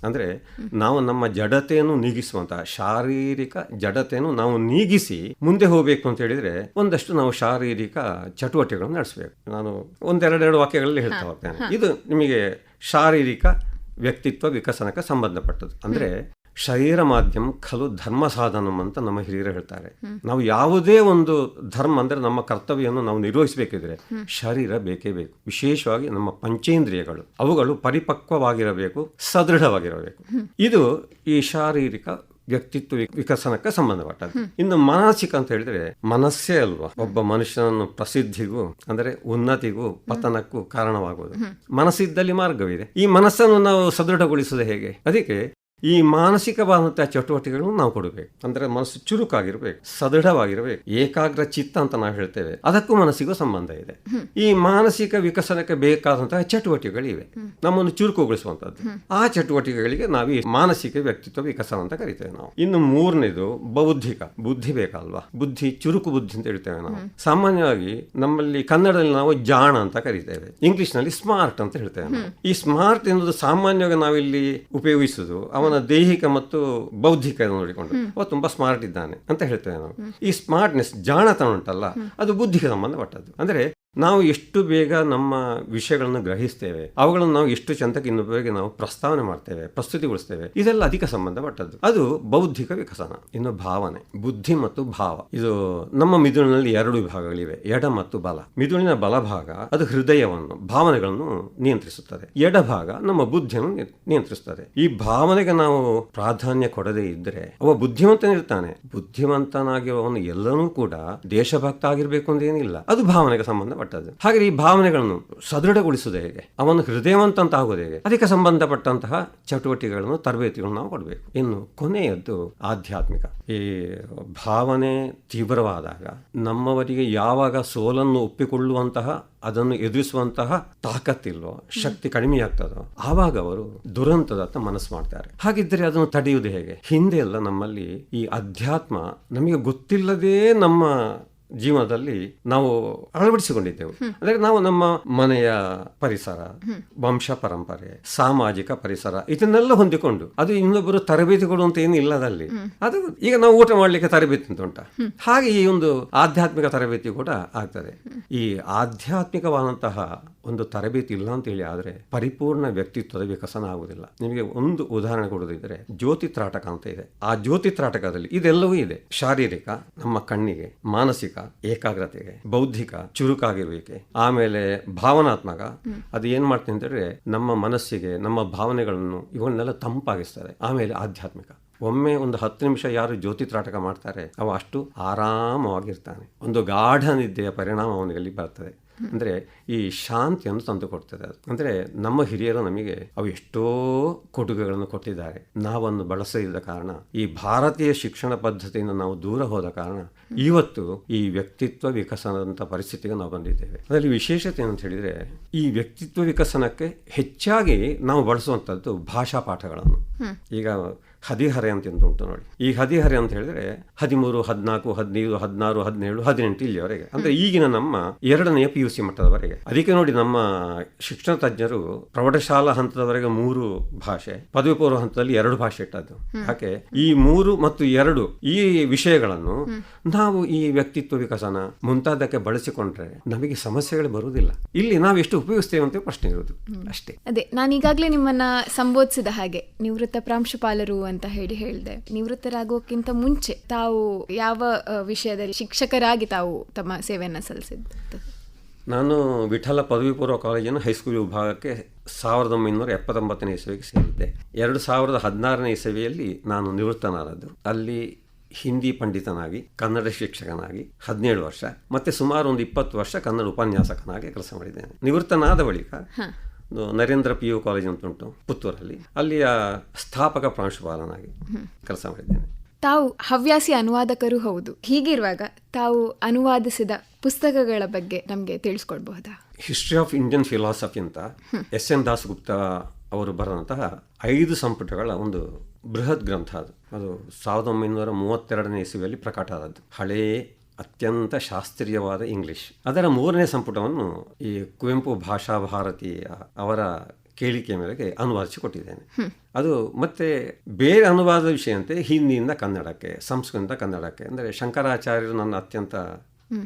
ಅಂದ್ರೆ ನಾವು ನಮ್ಮ ಜಡತೆಯನ್ನು ನೀಗಿಸುವಂತಹ ಶಾರೀರಿಕ ಜಡತೆಯನ್ನು ನಾವು ನೀಗಿಸಿ ಮುಂದೆ ಹೋಗಬೇಕು ಅಂತ ಹೇಳಿದ್ರೆ ಒಂದಷ್ಟು ನಾವು ಶಾರೀರಿಕ ಚಟುವಟಿಕೆಗಳನ್ನು ನಡೆಸಬೇಕು. ನಾನು ಒಂದೆರಡೆರಡು ವಾಕ್ಯಗಳಲ್ಲಿ ಹೇಳ್ತಾ ಹೋಗ್ತೇನೆ. ಇದು ನಿಮಗೆ ಶಾರೀರಿಕ ವ್ಯಕ್ತಿತ್ವ ವಿಕಸನಕ್ಕೆ ಸಂಬಂಧಪಟ್ಟದ್ದು. ಅಂದ್ರೆ ಶರೀರ ಮಾಧ್ಯಮ ಖಲು ಧರ್ಮ ಸಾಧನಂ ಅಂತ ನಮ್ಮ ಹಿರಿಯರು ಹೇಳ್ತಾರೆ. ನಾವು ಯಾವುದೇ ಒಂದು ಧರ್ಮ ಅಂದ್ರೆ ನಮ್ಮ ಕರ್ತವ್ಯವನ್ನು ನಾವು ನಿರ್ವಹಿಸಬೇಕಿದ್ರೆ ಶರೀರ ಬೇಕೇ ಬೇಕು. ವಿಶೇಷವಾಗಿ ನಮ್ಮ ಪಂಚೇಂದ್ರಿಯಗಳು, ಅವುಗಳು ಪರಿಪಕ್ವವಾಗಿರಬೇಕು, ಸದೃಢವಾಗಿರಬೇಕು. ಇದು ಈ ಶಾರೀರಿಕ ವ್ಯಕ್ತಿತ್ವ ವಿಕಸನಕ್ಕೆ ಸಂಬಂಧಪಟ್ಟದ್ದು. ಇನ್ನು ಮಾನಸಿಕ ಅಂತ ಹೇಳಿದ್ರೆ ಮನಸ್ಸೇ ಅಲ್ವಾ? ಒಬ್ಬ ಮನುಷ್ಯನನ್ನು ಪ್ರಸಿದ್ಧಿಗೂ ಅಂದ್ರೆ ಉನ್ನತಿಗೂ ಪತನಕ್ಕೂ ಕಾರಣವಾಗುವುದು ಮನಸ್ಸಿದ್ದಲ್ಲಿ ಮಾರ್ಗವಿದೆ. ಈ ಮನಸ್ಸನ್ನು ನಾವು ಸದೃಢಗೊಳಿಸುವುದು ಹೇಗೆ? ಅದಕ್ಕೆ ಈ ಮಾನಸಿಕವಾದಂತಹ ಚಟುವಟಿಕೆಗಳನ್ನು ನಾವು ಕೊಡಬೇಕು. ಅಂದ್ರೆ ಮನಸ್ಸು ಚುರುಕಾಗಿರ್ಬೇಕು ಸದೃಢವಾಗಿರ್ಬೇಕು ಏಕಾಗ್ರ ಚಿತ್ತ ಅಂತ ನಾವು ಹೇಳ್ತೇವೆ. ಅದಕ್ಕೂ ಮನಸ್ಸಿಗೂ ಸಂಬಂಧ ಇದೆ. ಈ ಮಾನಸಿಕ ವಿಕಸನಕ್ಕೆ ಬೇಕಾದಂತಹ ಚಟುವಟಿಕೆಗಳಿವೆ. ನಮ್ಮನ್ನು ಚುರುಕುಗೊಳಿಸುವಂತದ್ದು ಆ ಚಟುವಟಿಕೆಗಳಿಗೆ ನಾವು ಈ ಮಾನಸಿಕ ವ್ಯಕ್ತಿತ್ವ ವಿಕಸನ ಅಂತ ಕರಿತೇವೆ ನಾವು. ಇನ್ನು ಮೂರನೇದು ಬೌದ್ಧಿಕ. ಬುದ್ಧಿ ಬೇಕಲ್ವಾ? ಬುದ್ಧಿ ಚುರುಕು ಬುದ್ಧಿ ಅಂತ ಹೇಳ್ತೇವೆ ನಾವು. ಸಾಮಾನ್ಯವಾಗಿ ನಮ್ಮಲ್ಲಿ ಕನ್ನಡದಲ್ಲಿ ನಾವು ಜಾಣ ಅಂತ ಕರಿತೇವೆ. ಇಂಗ್ಲಿಷ್ನಲ್ಲಿ ಸ್ಮಾರ್ಟ್ ಅಂತ ಹೇಳ್ತೇವೆ ಈ ಸ್ಮಾರ್ಟ್ ಎನ್ನುವುದು ಸಾಮಾನ್ಯವಾಗಿ ನಾವಿಲ್ಲಿ ಉಪಯೋಗಿಸುವುದು ಅವನ ದೈಹಿಕ ಮತ್ತು ಬೌದ್ಧಿಕ ನೋಡಿಕೊಂಡು. ಅವ ತುಂಬಾ ಸ್ಮಾರ್ಟ್ ಇದ್ದಾನೆ ಅಂತ ಹೇಳ್ತೇವೆ ನಾವು ಈ ಸ್ಮಾರ್ಟ್ನೆಸ್ ಜಾಣತನ ಉಂಟಲ್ಲ ಅದು ಬುದ್ಧಿಗೆ ಸಂಬಂಧಪಟ್ಟದ್ದು. ಅಂದ್ರೆ ನಾವು ಎಷ್ಟು ಬೇಗ ನಮ್ಮ ವಿಷಯಗಳನ್ನು ಗ್ರಹಿಸ್ತೇವೆ, ಅವುಗಳನ್ನು ನಾವು ಎಷ್ಟು ಚಂದಕ್ಕೆ ಇನ್ನೊಬ್ಬರಿಗೆ ನಾವು ಪ್ರಸ್ತಾವನೆ ಮಾಡ್ತೇವೆ, ಪ್ರಸ್ತುತಿಗೊಳಿಸ್ತೇವೆ, ಇದೆಲ್ಲ ಅಧಿಕ ಸಂಬಂಧಪಟ್ಟದ್ದು. ಅದು ಬೌದ್ಧಿಕ ವಿಕಸನ, ಇನ್ನು ಭಾವನೆ, ಬುದ್ಧಿ ಮತ್ತು ಭಾವ. ಇದು ನಮ್ಮ ಮಿದುಳಿನಲ್ಲಿ ಎರಡು ವಿಭಾಗಗಳಿವೆ, ಎಡ ಮತ್ತು ಬಲ. ಮಿದುಳಿನ ಬಲಭಾಗ ಅದು ಹೃದಯವನ್ನು, ಭಾವನೆಗಳನ್ನು ನಿಯಂತ್ರಿಸುತ್ತದೆ. ಎಡಭಾಗ ನಮ್ಮ ಬುದ್ಧಿಯನ್ನು ನಿಯಂತ್ರಿಸುತ್ತದೆ. ಈ ಭಾವನೆಗೆ ನಾವು ಪ್ರಾಧಾನ್ಯ ಕೊಡದೇ ಇದ್ದರೆ ಅವ ಬುದ್ಧಿವಂತನಿರ್ತಾನೆ. ಬುದ್ಧಿವಂತನಾಗಿರುವವನು ಎಲ್ಲನೂ ಕೂಡ ದೇಶಭಕ್ತ ಆಗಿರ್ಬೇಕು ಅಂತ ಏನಿಲ್ಲ ಅದು ಭಾವನೆಗೆ ಸಂಬಂಧಪಟ್ಟದ್ದು. ಹಾಗೆ ಈ ಭಾವನೆಗಳನ್ನು ಸದೃಢಗೊಳಿಸುವುದು ಹೇಗೆ? ಅವನು ಹೃದಯವಂತ ಆಗೋದು ಹೇಗೆ? ಅದಕ್ಕೆ ಸಂಬಂಧಪಟ್ಟಂತಹ ಚಟುವಟಿಕೆಗಳನ್ನು, ತರಬೇತಿಗಳನ್ನು ನಾವು ಕೊಡಬೇಕು. ಇನ್ನು ಕೊನೆಯದ್ದು ಆಧ್ಯಾತ್ಮಿಕ. ಈ ಭಾವನೆ ತೀವ್ರವಾದಾಗ, ನಮ್ಮವರಿಗೆ ಯಾವಾಗ ಸೋಲನ್ನು ಒಪ್ಪಿಕೊಳ್ಳುವಂತಹ, ಅದನ್ನು ಎದುರಿಸುವಂತಹ ತಾಕತ್ತಿಲ್ವೋ, ಶಕ್ತಿ ಕಡಿಮೆ ಆಗ್ತದೋ, ಆವಾಗ ಅವರು ದುರಂತದತ್ತ ಮನಸ್ಸು ಮಾಡ್ತಾರೆ. ಹಾಗಿದ್ದರೆ ಅದನ್ನು ತಡೆಯುವುದು ಹೇಗೆ? ಹಿಂದೆ ಎಲ್ಲ ನಮ್ಮಲ್ಲಿ ಈ ಅಧ್ಯಾತ್ಮ ನಮಗೆ ಗೊತ್ತಿಲ್ಲದೇ ನಮ್ಮ ಜೀವನದಲ್ಲಿ ನಾವು ಅಳವಡಿಸಿಕೊಂಡಿದ್ದೆವು. ಅಂದ್ರೆ ನಾವು ನಮ್ಮ ಮನೆಯ ಪರಿಸರ ವಂಶ ಪರಂಪರೆ ಸಾಮಾಜಿಕ ಪರಿಸರ ಇದನ್ನೆಲ್ಲ ಹೊಂದಿಕೊಂಡು ಅದು ಇನ್ನೊಬ್ಬರು ತರಬೇತಿ ಕೊಡುವಂತ ಏನು ಇಲ್ಲದಲ್ಲಿ. ಅದು ಈಗ ನಾವು ಊಟ ಮಾಡ್ಲಿಕ್ಕೆ ತರಬೇತಿ ಅಂತ ಉಂಟ. ಹಾಗೆ ಈ ಒಂದು ಆಧ್ಯಾತ್ಮಿಕ ತರಬೇತಿ ಕೂಡ ಆಗ್ತದೆ. ಈ ಆಧ್ಯಾತ್ಮಿಕವಾದಂತಹ ಒಂದು ತರಬೇತಿ ಇಲ್ಲ ಅಂತ ಹೇಳಿ ಆದ್ರೆ ಪರಿಪೂರ್ಣ ವ್ಯಕ್ತಿತ್ವದ ವಿಕಸನ ಆಗುವುದಿಲ್ಲ. ನಿಮಗೆ ಒಂದು ಉದಾಹರಣೆ ಕೊಡೋದಿದ್ರೆ ಜ್ಯೋತಿ ತ್ರಾಟಕ ಅಂತ ಇದೆ. ಆ ಜ್ಯೋತಿ ತ್ರಾಟಕದಲ್ಲಿ ಇದೆಲ್ಲವೂ ಇದೆ. ಶಾರೀರಿಕ, ನಮ್ಮ ಕಣ್ಣಿಗೆ, ಮಾನಸಿಕ, ಏಕಾಗ್ರತೆಗೆ, ಬೌದ್ಧಿಕ, ಚುರುಕಾಗಿರುವಿಕೆ, ಆಮೇಲೆ ಭಾವನಾತ್ಮಕ. ಅದು ಏನ್ ಮಾಡ್ತೀನಿ ಅಂತಂದ್ರೆ ನಮ್ಮ ಮನಸ್ಸಿಗೆ, ನಮ್ಮ ಭಾವನೆಗಳನ್ನು ಇವನ್ನೆಲ್ಲ ತಂಪಾಗಿಸ್ತಾರೆ ಆಮೇಲೆ ಆಧ್ಯಾತ್ಮಿಕ. ಒಮ್ಮೆ ಒಂದು ಹತ್ತು ನಿಮಿಷ ಯಾರು ಜ್ಯೋತಿ ತ್ರಾಟಕ ಮಾಡ್ತಾರೆ, ಅವ ಅಷ್ಟು ಆರಾಮವಾಗಿರ್ತಾನೆ. ಒಂದು ಗಾಢ ನಿದ್ದೆಯ ಪರಿಣಾಮ ಅವನಿಗೆ ಬರ್ತದೆ. ಅಂದ್ರೆ ಈ ಶಾಂತಿಯನ್ನು ತಂದು ಕೊಡ್ತದೆ ಅದು. ಅಂದರೆ ನಮ್ಮ ಹಿರಿಯರು ನಮಗೆ ಅವು ಎಷ್ಟೋ ಕೊಡುಗೆಗಳನ್ನು ಕೊಟ್ಟಿದ್ದಾರೆ. ನಾವನ್ನು ಬಳಸದಿದ್ದ ಕಾರಣ ಈ ಭಾರತೀಯ ಶಿಕ್ಷಣ ಪದ್ಧತಿಯಿಂದ ನಾವು ದೂರ ಹೋದ ಕಾರಣ ಇವತ್ತು ಈ ವ್ಯಕ್ತಿತ್ವ ವಿಕಸನದಂಥ ಪರಿಸ್ಥಿತಿಗೆ ನಾವು ಬಂದಿದ್ದೇವೆ. ಅದರಲ್ಲಿ ವಿಶೇಷತೆ ಅಂತ ಹೇಳಿದ್ರೆ ಈ ವ್ಯಕ್ತಿತ್ವ ವಿಕಸನಕ್ಕೆ ಹೆಚ್ಚಾಗಿ ನಾವು ಬಳಸುವಂಥದ್ದು ಭಾಷಾ ಪಾಠಗಳನ್ನು. ಈಗ ಹದಿಹರೆ ಅಂತ ಎಂತ ಉಂಟು ನೋಡಿ. ಈ ಹದಿಹರೆ ಅಂತ ಹೇಳಿದ್ರೆ ಹದಿಮೂರು ಹದಿನಾಲ್ಕು ಹದಿನೈದು ಹದಿನಾರು ಹದಿನೇಳು ಹದಿನೆಂಟು ಇಲ್ಲಿಯವರೆಗೆ ಅಂದ್ರೆ ಈಗಿನ ನಮ್ಮ ಎರಡನೆಯ ಪಿ ಯು ಸಿ ಮಟ್ಟದವರೆಗೆ. ಅದಕ್ಕೆ ನೋಡಿ ನಮ್ಮ ಶಿಕ್ಷಣ ತಜ್ಞರು ಪ್ರೌಢಶಾಲಾ ಹಂತದವರೆಗೆ ಮೂರು ಭಾಷೆ ಪದವಿ ಪೂರ್ವ ಹಂತದಲ್ಲಿ ಎರಡು ಭಾಷೆ ಇಟ್ಟದ್ದು. ಯಾಕೆ ಈ ಮೂರು ಮತ್ತು ಎರಡು ಈ ವಿಷಯಗಳನ್ನು ನಾವು ಈ ವ್ಯಕ್ತಿತ್ವ ವಿಕಸನ ಮುಂತಾದಕ್ಕೆ ಬಳಸಿಕೊಂಡ್ರೆ ನಮಗೆ ಸಮಸ್ಯೆಗಳು ಬರುವುದಿಲ್ಲ. ಇಲ್ಲಿ ನಾವು ಎಷ್ಟು ಉಪಯೋಗಿಸ್ತೇವೆ ಅಂತ ಪ್ರಶ್ನೆ ಇರುವುದು ಅಷ್ಟೇ. ಅದೇ ನಾನು ಈಗಾಗಲೇ ನಿಮ್ಮನ್ನ ಸಂಬೋಧಿಸಿದ ಹಾಗೆ ನಿವೃತ್ತ ಪ್ರಾಂಶುಪಾಲರು ಅಂತ ಹೇಳಿ ಹೇಳಿದೆ. ನಿವೃತ್ತರಾಗೋಕ್ಕಿಂತ ಮುಂಚೆ ತಾವು ಯಾವ ವಿಷಯದಲ್ಲಿ ಶಿಕ್ಷಕರಾಗಿ ತಾವು ತಮ್ಮ ಸೇವೆಯನ್ನು ಸಲ್ಲಿಸಿದ್ದು? ನಾನು ವಿಠಲ ಪದವಿ ಪೂರ್ವ ಕಾಲೇಜಿನ ಹೈಸ್ಕೂಲ್ ವಿಭಾಗಕ್ಕೆ ಸಾವಿರದ ಒಂಬೈನೂರ ಎಪ್ಪತ್ತೊಂಬತ್ತನೇ ಇಸವಿಗೆ ಸೇರಿದ್ದೆ. ಎರಡು ಸಾವಿರದ ಹದಿನಾರನೇ ಇಸವಿಯಲ್ಲಿ ನಾನು ನಿವೃತ್ತನಾದದ್ದು. ಅಲ್ಲಿ ಹಿಂದಿ ಪಂಡಿತನಾಗಿ ಕನ್ನಡ ಶಿಕ್ಷಕನಾಗಿ ಹದಿನೇಳು ವರ್ಷ ಮತ್ತೆ ಸುಮಾರು ಒಂದು ಇಪ್ಪತ್ತು ವರ್ಷ ಕನ್ನಡ ಉಪನ್ಯಾಸಕನಾಗಿ ಕೆಲಸ ಮಾಡಿದ್ದೇನೆ. ನಿವೃತ್ತನಾದ ಬಳಿಕ ನರೇಂದ್ರ ಪಿ ಯು ಕಾಲೇಜ್ ಅಂತ ಉಂಟು ಪುತ್ತೂರಲ್ಲಿ. ಅಲ್ಲಿಯ ಸ್ಥಾಪಕ ಪ್ರಾಂಶುಪಾಲನಾಗಿ ಕೆಲಸ ಮಾಡಿದ್ದೇನೆ. ತಾವು ಹವ್ಯಾಸಿ ಅನುವಾದಕರು ಹೌದು. ಹೀಗಿರುವಾಗ ತಾವು ಅನುವಾದಿಸಿದ ಪುಸ್ತಕಗಳ ಬಗ್ಗೆ ನಮಗೆ ತಿಳಿಸ್ಕೊಡ್ಬಹುದಾ? ಹಿಸ್ಟ್ರಿ ಆಫ್ ಇಂಡಿಯನ್ ಫಿಲಾಸಫಿ ಅಂತ ಎಸ್ ಎನ್ ದಾಸ್ ಗುಪ್ತಾ ಅವರು ಬರೆದಂತಹ ಐದು ಸಂಪುಟಗಳ ಒಂದು ಬೃಹತ್ ಗ್ರಂಥ ಅದು. ಅದು ಸಾವಿರದ ಒಂಬೈನೂರ ಮೂವತ್ತೆರಡನೇ ಇಸುವಿಯಲ್ಲಿ ಪ್ರಕಟ ಆದದ್ದು ಹಳೇ ಅತ್ಯಂತ ಶಾಸ್ತ್ರೀಯವಾದ ಇಂಗ್ಲಿಷ್ ಅದರ ಮೂರನೇ ಸಂಪುಟವನ್ನು ಈ ಕುವೆಂಪು ಭಾಷಾ ಭಾರತೀಯ ಅವರ ಕೇಳಿಕೆ ಮೇರೆಗೆ ಅನುವಾದಿಸಿ ಕೊಟ್ಟಿದ್ದೇನೆ. ಅದು ಮತ್ತೆ ಬೇರೆ ಅನುವಾದದ ವಿಷಯಂತೆ ಹಿಂದಿಯಿಂದ ಕನ್ನಡಕ್ಕೆ ಸಂಸ್ಕೃತದಿಂದ ಕನ್ನಡಕ್ಕೆ ಅಂದರೆ ಶಂಕರಾಚಾರ್ಯರು ನನ್ನ ಅತ್ಯಂತ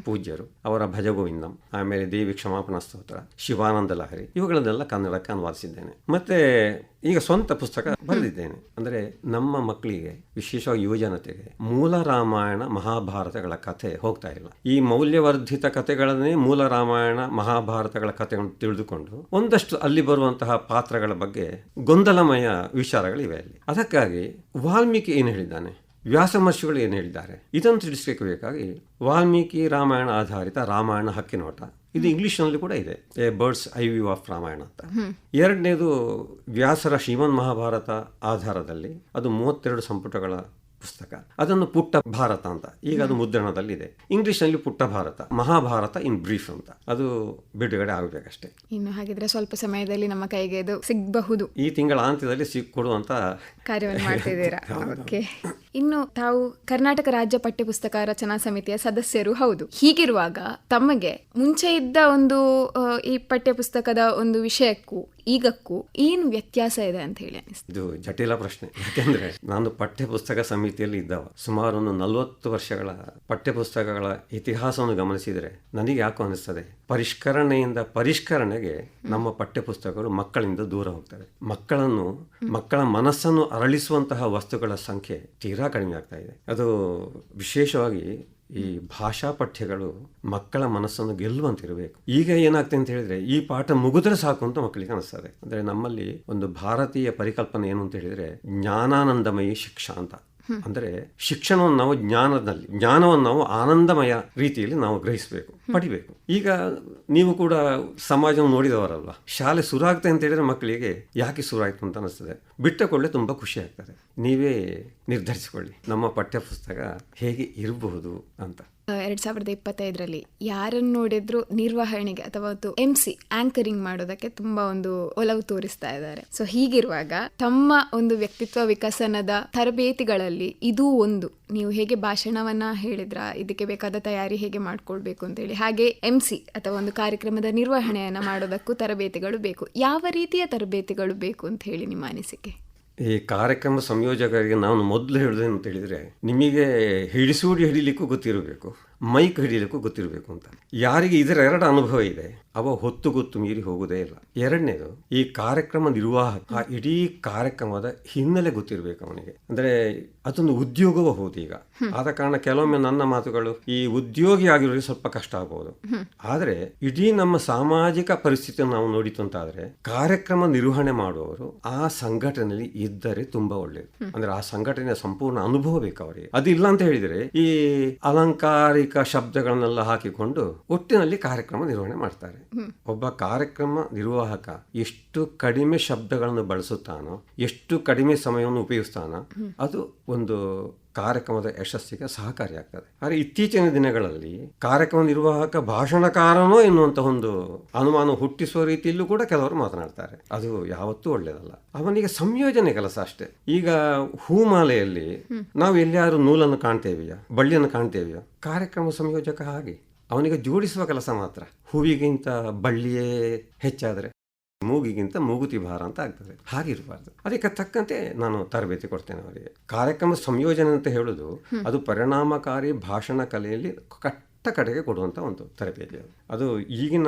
ಪೂಜ್ಯರು ಅವರ ಭಜಗೋವಿಂದಂ ಆಮೇಲೆ ದೇವಿ ಕ್ಷಮಾಪಣ ಸ್ತೋತ್ರ ಶಿವಾನಂದ ಲಹರಿ ಇವುಗಳನ್ನೆಲ್ಲ ಕನ್ನಡಕ್ಕೆ ಅನುವಾದಿಸಿದ್ದೇನೆ. ಮತ್ತೆ ಈಗ ಸ್ವಂತ ಪುಸ್ತಕ ಬರೆದಿದ್ದೇನೆ. ಅಂದರೆ ನಮ್ಮ ಮಕ್ಕಳಿಗೆ ವಿಶೇಷವಾಗಿ ಯುವಜನತೆಗೆ ಮೂಲ ರಾಮಾಯಣ ಮಹಾಭಾರತಗಳ ಕಥೆ ಹೋಗ್ತಾ ಇಲ್ಲ. ಈ ಮೌಲ್ಯವರ್ಧಿತ ಕಥೆಗಳನ್ನೇ ಮೂಲ ರಾಮಾಯಣ ಮಹಾಭಾರತಗಳ ಕಥೆಗಳನ್ನು ತಿಳಿದುಕೊಂಡು ಒಂದಷ್ಟು ಅಲ್ಲಿ ಬರುವಂತಹ ಪಾತ್ರಗಳ ಬಗ್ಗೆ ಗೊಂದಲಮಯ ವಿಚಾರಗಳಿವೆ ಅಲ್ಲಿ. ಅದಕ್ಕಾಗಿ ವಾಲ್ಮೀಕಿ ಏನು ಹೇಳಿದ್ದಾನೆ? ವ್ಯಾಸಮಹರ್ಷಿಗಳು ಏನು ಹೇಳಿದ್ದಾರೆ? ಇದನ್ನು ತಿಳಿಸಬೇಕಾಗಿ ಬೇಕಾಗಿ ವಾಲ್ಮೀಕಿ ರಾಮಾಯಣ ಆಧಾರಿತ ರಾಮಾಯಣ ಹಕ್ಕಿನೋಟ ಇದು ಇಂಗ್ಲಿಷ್ನಲ್ಲಿ ಕೂಡ ಇದೆ. A bird's eye view of Ramayana ಅಂತ. ಎರಡನೇದು ವ್ಯಾಸರ ಶ್ರೀಮನ್ ಮಹಾಭಾರತ ಆಧಾರದಲ್ಲಿ ಅದು ಮೂವತ್ತೆರಡು ಸಂಪುಟಗಳ ಪುಸ್ತಕ. ಅದನ್ನು ಪುಟ್ಟ ಭಾರತ ಅಂತ. ಈಗ ಅದು ಮುದ್ರಣದಲ್ಲಿದೆ. ಇಂಗ್ಲಿಷ್ನಲ್ಲಿ ಪುಟ್ಟ ಭಾರತ. ಮಹಾಭಾರತ ಇನ್ ಬ್ರೀಫ್ ಅಂತ. ಅದು ಬಿಡುಗಡೆ ಆಗಬೇಕಷ್ಟೇ. ಇನ್ನು ಹಾಗಿದ್ರೆ ಸ್ವಲ್ಪ ಸಮಯದಲ್ಲಿ ನಮ್ಮ ಕೈಗೆ ಇದು ಸಿಗಬಹುದು. ಈ ತಿಂಗಳ ಅಂತ್ಯದಲ್ಲಿ ಸಿಕ್ಕೊಡುವಂತ ಕಾರ್ಯವನ್ನು ಮಾಡ್ತಿದ್ದೀರಾ? ಓಕೆ. ಇನ್ನು ತಾವು ಕರ್ನಾಟಕ ರಾಜ್ಯ ಪಠ್ಯಪುಸ್ತಕ ರಚನಾ ಸಮಿತಿಯ ಸದಸ್ಯರು ಹೌದು. ಹೀಗಿರುವಾಗ ತಮಗೆ ಮುಂಚೆ ಇದ್ದ ಒಂದು ಈ ಈ ಪಠ್ಯಪುಸ್ತಕದ ಒಂದು ವಿಷಯಕ್ಕೂ ಈಗಕ್ಕೂ ಏನು ವ್ಯತ್ಯಾಸ ಇದೆ ಅಂತ ಹೇಳಿ ಇದು ಜಟಿಲ ಪ್ರಶ್ನೆ. ಯಾಕೆಂದ್ರೆ ನಾನು ಪಠ್ಯ ಪುಸ್ತಕ ಸಮಿತಿಯಲ್ಲಿ ಇದ್ದವ. ಸುಮಾರು ಒಂದು ನಲವತ್ತು ವರ್ಷಗಳ ಪಠ್ಯ ಪುಸ್ತಕಗಳ ಇತಿಹಾಸವನ್ನು ಗಮನಿಸಿದರೆ ನನಗೆ ಯಾಕೋ ಅನಿಸ್ತದೆ ಪರಿಷ್ಕರಣೆಯಿಂದ ಪರಿಷ್ಕರಣೆಗೆ ನಮ್ಮ ಪಠ್ಯ ಪುಸ್ತಕಗಳು ಮಕ್ಕಳಿಂದ ದೂರ ಹೋಗ್ತವೆ. ಮಕ್ಕಳನ್ನು, ಮಕ್ಕಳ ಮನಸ್ಸನ್ನು ಅರಳಿಸುವಂತಹ ವಸ್ತುಗಳ ಸಂಖ್ಯೆ ತೀರಾ ಕಡಿಮೆ ಆಗ್ತಾ ಇದೆ. ಅದು ವಿಶೇಷವಾಗಿ ಈ ಭಾಷಾ ಪಠ್ಯಗಳು ಮಕ್ಕಳ ಮನಸ್ಸನ್ನು ಗೆಲ್ಲುವಂತಿರಬೇಕು. ಈಗ ಏನಾಗ್ತದೆ ಅಂತ ಹೇಳಿದ್ರೆ ಈ ಪಾಠ ಮುಗಿದ್ರೆ ಸಾಕು ಅಂತ ಮಕ್ಕಳಿಗೆ ಅನಿಸ್ತದೆ. ಅಂದ್ರೆ ನಮ್ಮಲ್ಲಿ ಒಂದು ಭಾರತೀಯ ಪರಿಕಲ್ಪನೆ ಏನು ಅಂತ ಹೇಳಿದ್ರೆ ಜ್ಞಾನಾನಂದಮಯಿ ಶಿಕ್ಷಾ ಅಂತ. ಅಂದ್ರೆ ಶಿಕ್ಷಣವನ್ನು ನಾವು ಜ್ಞಾನದಲ್ಲಿ ಜ್ಞಾನವನ್ನು ನಾವು ಆನಂದಮಯ ರೀತಿಯಲ್ಲಿ ನಾವು ಗ್ರಹಿಸಬೇಕು ಪಡಿಬೇಕು ಈಗ ನೀವು ಕೂಡ ಸಮಾಜವನ್ನು ನೋಡಿದವರಲ್ವಾ? ಶಾಲೆ ಶುರು ಆಗ್ತದೆ ಅಂತ ಹೇಳಿದ್ರೆ ಮಕ್ಕಳಿಗೆ ಯಾಕೆ ಶುರು ಆಯ್ತು ಅಂತ ಅನಿಸ್ತದೆ. ಬಿಟ್ಟ ಕೂಡಲೇ ತುಂಬಾ ಖುಷಿ ಆಗ್ತದೆ. ನೀವೇ ನಿರ್ಧರಿಸಿಕೊಳ್ಳಿ. ನಮ್ಮ ಪಠ್ಯ ಪುಸ್ತಕ ಹೇಗೆ ಇರಬಹುದು ಅಂತ. ಎರಡ್ ಸಾವಿರದ ಇಪ್ಪತ್ತೈದರಲ್ಲಿ ಯಾರನ್ನು ನೋಡಿದ್ರು ನಿರ್ವಹಣೆಗೆ ಅಥವಾ ಒಂದು ಎಂ ಸಿ ಆಂಕರಿಂಗ್ ಮಾಡೋದಕ್ಕೆ ತುಂಬಾ ಒಂದು ಒಲವು ತೋರಿಸ್ತಾ ಇದ್ದಾರೆ. ಸೊ ಹೀಗಿರುವಾಗ ತಮ್ಮ ಒಂದು ವ್ಯಕ್ತಿತ್ವ ವಿಕಸನದ ತರಬೇತಿಗಳಲ್ಲಿ ಇದು ಒಂದು. ನೀವು ಹೇಗೆ ಭಾಷಣವನ್ನ ಹೇಳಿದ್ರ, ಇದಕ್ಕೆ ಬೇಕಾದ ತಯಾರಿ ಹೇಗೆ ಮಾಡ್ಕೊಳ್ಬೇಕು ಅಂತ ಹೇಳಿ ಹಾಗೆ ಎಂ ಸಿ ಅಥವಾ ಒಂದು ಕಾರ್ಯಕ್ರಮದ ನಿರ್ವಹಣೆಯನ್ನ ಮಾಡೋದಕ್ಕೂ ತರಬೇತಿಗಳು ಬೇಕು. ಯಾವ ರೀತಿಯ ತರಬೇತಿಗಳು ಬೇಕು ಅಂತ ಹೇಳಿ ನಿಮ್ಮ ಅನಿಸಿಕೆ? ಈ ಕಾರ್ಯಕ್ರಮ ಸಂಯೋಜಕರಿಗೆ ನಾನು ಮೊದಲು ಹೇಳಿದೆ ಅಂತ ಹೇಳಿದರೆ, ನಿಮಗೆ ಹಿಡಿಸೂಡಿ ಹಿಡಿಲಿಕ್ಕೂ ಗೊತ್ತಿರಬೇಕು, ಮೈಕ್ ಹಿಡಿಲಿಕ್ಕೂ ಗೊತ್ತಿರಬೇಕು ಅಂತ. ಯಾರಿಗೆ ಇದರ ಎರಡು ಅನುಭವ ಇದೆ? ಅವ ಹೊತ್ತು ಗೊತ್ತು ಮೀರಿ ಹೋಗುವುದೇ ಇಲ್ಲ. ಎರಡನೇದು ಈ ಕಾರ್ಯಕ್ರಮ ನಿರ್ವಾಹಕ ಆ ಇಡೀ ಕಾರ್ಯಕ್ರಮದ ಹಿನ್ನೆಲೆ ಗೊತ್ತಿರಬೇಕು ಅವನಿಗೆ. ಅಂದ್ರೆ ಅದೊಂದು ಉದ್ಯೋಗವೂ ಹೌದು ಈಗ ಆದ ಕಾರಣ ಕೆಲವೊಮ್ಮೆ ನನ್ನ ಮಾತುಗಳು ಈ ಉದ್ಯೋಗಿ ಆಗಿರೋರಿಗೆ ಸ್ವಲ್ಪ ಕಷ್ಟ ಆಗಬಹುದು ಆದರೆ ಇಡೀ ನಮ್ಮ ಸಾಮಾಜಿಕ ಪರಿಸ್ಥಿತಿಯನ್ನು ನಾವು ನೋಡಿತು ಅಂತಾದ್ರೆ ಕಾರ್ಯಕ್ರಮ ನಿರ್ವಹಣೆ ಮಾಡುವವರು ಆ ಸಂಘಟನೆಯಲ್ಲಿ ಇದ್ದರೆ ತುಂಬಾ ಒಳ್ಳೆಯದು ಅಂದ್ರೆ ಆ ಸಂಘಟನೆಯ ಸಂಪೂರ್ಣ ಅನುಭವ ಬೇಕು ಅವರಿಗೆ. ಅದಿಲ್ಲ ಅಂತ ಹೇಳಿದ್ರೆ ಈ ಅಲಂಕಾರಿಕ ಶಬ್ದಗಳನ್ನೆಲ್ಲ ಹಾಕಿಕೊಂಡು ಒಟ್ಟಿನಲ್ಲಿ ಕಾರ್ಯಕ್ರಮ ನಿರ್ವಹಣೆ ಮಾಡ್ತಾರೆ. ಒಬ್ಬ ಕಾರ್ಯಕ್ರಮ ನಿರ್ವಾಹಕ ಎಷ್ಟು ಕಡಿಮೆ ಶಬ್ದಗಳನ್ನು ಬಳಸುತ್ತಾನೋ ಎಷ್ಟು ಕಡಿಮೆ ಸಮಯವನ್ನು ಉಪಯೋಗಿಸ್ತಾನೋ ಅದು ಒಂದು ಕಾರ್ಯಕ್ರಮದ ಯಶಸ್ಸಿಗೆ ಸಹಕಾರಿಯಾಗ್ತದೆ. ಆದರೆ ಇತ್ತೀಚಿನ ದಿನಗಳಲ್ಲಿ ಕಾರ್ಯಕ್ರಮ ನಿರ್ವಾಹಕ ಭಾಷಣಕಾರನೋ ಎನ್ನುವಂಥ ಒಂದು ಅನುಮಾನ ಹುಟ್ಟಿಸುವ ರೀತಿಯಲ್ಲೂ ಕೂಡ ಕೆಲವರು ಮಾತನಾಡ್ತಾರೆ. ಅದು ಯಾವತ್ತೂ ಒಳ್ಳೆಯದಲ್ಲ. ಅವನಿಗೆ ಸಂಯೋಜನೆ ಕೆಲಸ ಅಷ್ಟೇ. ಈಗ ಹೂಮಾಲೆಯಲ್ಲಿ ನಾವು ಎಲ್ಲಿಯಾದ್ರೂ ನೂಲನ್ನು ಕಾಣ್ತೇವೆಯಾ ಬಳ್ಳಿಯನ್ನು ಕಾಣ್ತೇವೆಯಾ? ಕಾರ್ಯಕ್ರಮ ಸಂಯೋಜಕ ಹಾಗೆ. ಅವನಿಗೆ ಜೋಡಿಸುವ ಕೆಲಸ ಮಾತ್ರ. ಹೂವಿಗಿಂತ ಬಳ್ಳಿಯೇ ಹೆಚ್ಚಾದರೆ ಮೂಗಿಗಿಂತ ಮೂಗುತಿ ಭಾರ ಅಂತ ಆಗ್ತದೆ. ಹಾಗಿರಬಾರ್ದು ಅದಕ್ಕೆ ತಕ್ಕಂತೆ ನಾನು ತರಬೇತಿ ಕೊಡ್ತೇನೆ ಅವರಿಗೆ. ಕಾರ್ಯಕ್ರಮ ಸಂಯೋಜನೆ ಅಂತ ಹೇಳುದು ಅದು ಪರಿಣಾಮಕಾರಿ ಭಾಷಣ ಕಲೆಯಲ್ಲಿ ಕಟ್ಟ ಕಡೆಗೆ ಕೊಡುವಂತ ಒಂದು ತರಬೇತಿ ಅದು. ಅದು ಈಗಿನ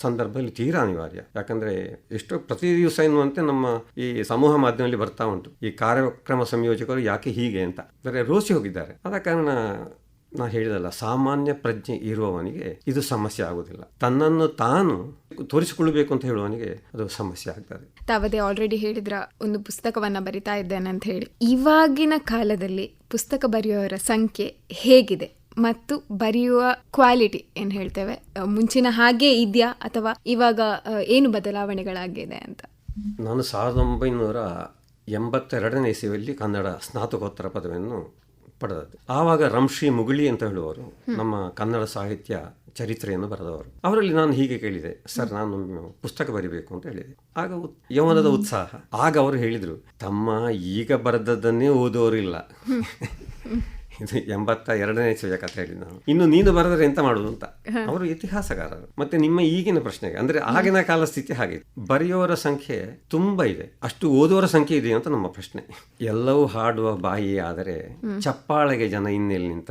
ಸಂದರ್ಭದಲ್ಲಿ ತೀರಾ ಅನಿವಾರ್ಯ. ಯಾಕಂದ್ರೆ ಎಷ್ಟೋ ಪ್ರತಿ ದಿವಸ ಎನ್ನುವಂತೆ ನಮ್ಮ ಈ ಸಮೂಹ ಮಾಧ್ಯಮದಲ್ಲಿ ಬರ್ತಾ ಉಂಟು. ಈ ಕಾರ್ಯಕ್ರಮ ಸಂಯೋಜಕರು ಯಾಕೆ ಹೀಗೆ ಅಂತ. ಅಂದರೆ ರೋಸಿ ಹೋಗಿದ್ದಾರೆ. ಆದ ಕಾರಣ ನಾ ಹೇಳಿದಲ್ಲ ಸಾಮಾನ್ಯ ಪ್ರಜ್ಞೆ ಇರುವವನಿಗೆ ಇದು ಸಮಸ್ಯೆ ಆಗುವುದಿಲ್ಲ. ತನ್ನನ್ನು ತಾನು ತೋರಿಸಿಕೊಳ್ಳಬೇಕು ಅಂತ ಹೇಳುವವನಿಗೆ ಅದು ಸಮಸ್ಯೆ ಆಗ್ತದೆ. ತಾವದೇ ಆಲ್ರೆಡಿ ಹೇಳಿದ್ರ ಒಂದು ಪುಸ್ತಕವನ್ನ ಬರಿತಾ ಇದ್ದೇನೆ ಅಂತ ಹೇಳಿ. ಇವಾಗಿನ ಕಾಲದಲ್ಲಿ ಪುಸ್ತಕ ಬರೆಯುವವರ ಸಂಖ್ಯೆ ಹೇಗಿದೆ ಮತ್ತು ಬರೆಯುವ ಕ್ವಾಲಿಟಿ ಏನ್ ಹೇಳ್ತೇವೆ? ಮುಂಚಿನ ಹಾಗೆ ಇದೆಯಾ ಅಥವಾ ಇವಾಗ ಏನು ಬದಲಾವಣೆಗಳಾಗಿದೆ ಅಂತ? ನಾನು ಸಾವಿರದ ಒಂಬೈನೂರ ಎಂಬತ್ತೆರಡನೇ ಇಸವಿಯಲ್ಲಿ ಕನ್ನಡ ಸ್ನಾತಕೋತ್ತರ ಪದವಿಯನ್ನು ಪಡೆದದ್ದು. ಆವಾಗ ರಂಶಿ ಮುಗುಳಿ ಅಂತ ಹೇಳುವವರು, ನಮ್ಮ ಕನ್ನಡ ಸಾಹಿತ್ಯ ಚರಿತ್ರೆಯನ್ನು ಬರೆದವರು. ಅವರಲ್ಲಿ ನಾನು ಹೀಗೆ ಕೇಳಿದೆ, ಸರ್, ನಾನು ಪುಸ್ತಕ ಬರಿಬೇಕು ಅಂತ ಹೇಳಿದೆ. ಆಗ ಯೌವನದ ಉತ್ಸಾಹ. ಆಗ ಅವರು ಹೇಳಿದರು, ತಮ್ಮ ಈಗ ಬರೆದದ್ದನ್ನೇ ಓದೋರಿಲ್ಲ. ಇದು ಎಂಬತ್ತ ಎರಡನೇ ಇಸವಿಯ ಕಥೆ ಹೇಳಿದ್ದು ನಾನು. ಇನ್ನು ನೀನು ಬರೆದ್ರೆ ಎಂತ ಮಾಡುದು ಅಂತ. ಅವರು ಇತಿಹಾಸಗಾರರು. ಮತ್ತೆ ನಿಮ್ಮ ಈಗಿನ ಪ್ರಶ್ನೆಗೆ ಅಂದ್ರೆ ಆಗಿನ ಕಾಲ ಸ್ಥಿತಿ ಹಾಗೆ. ಬರೆಯೋರ ಸಂಖ್ಯೆ ತುಂಬಾ ಇದೆ. ಅಷ್ಟು ಓದುವರ ಸಂಖ್ಯೆ ಇದೆ ಅಂತ ನಮ್ಮ ಪ್ರಶ್ನೆ. ಎಲ್ಲವೂ ಹಾಡುವ ಬಾಯಿ ಆದರೆ ಚಪ್ಪಾಳೆಗೆ ಜನ ಇನ್ನೆಲ್ಲಿ ನಿಂತ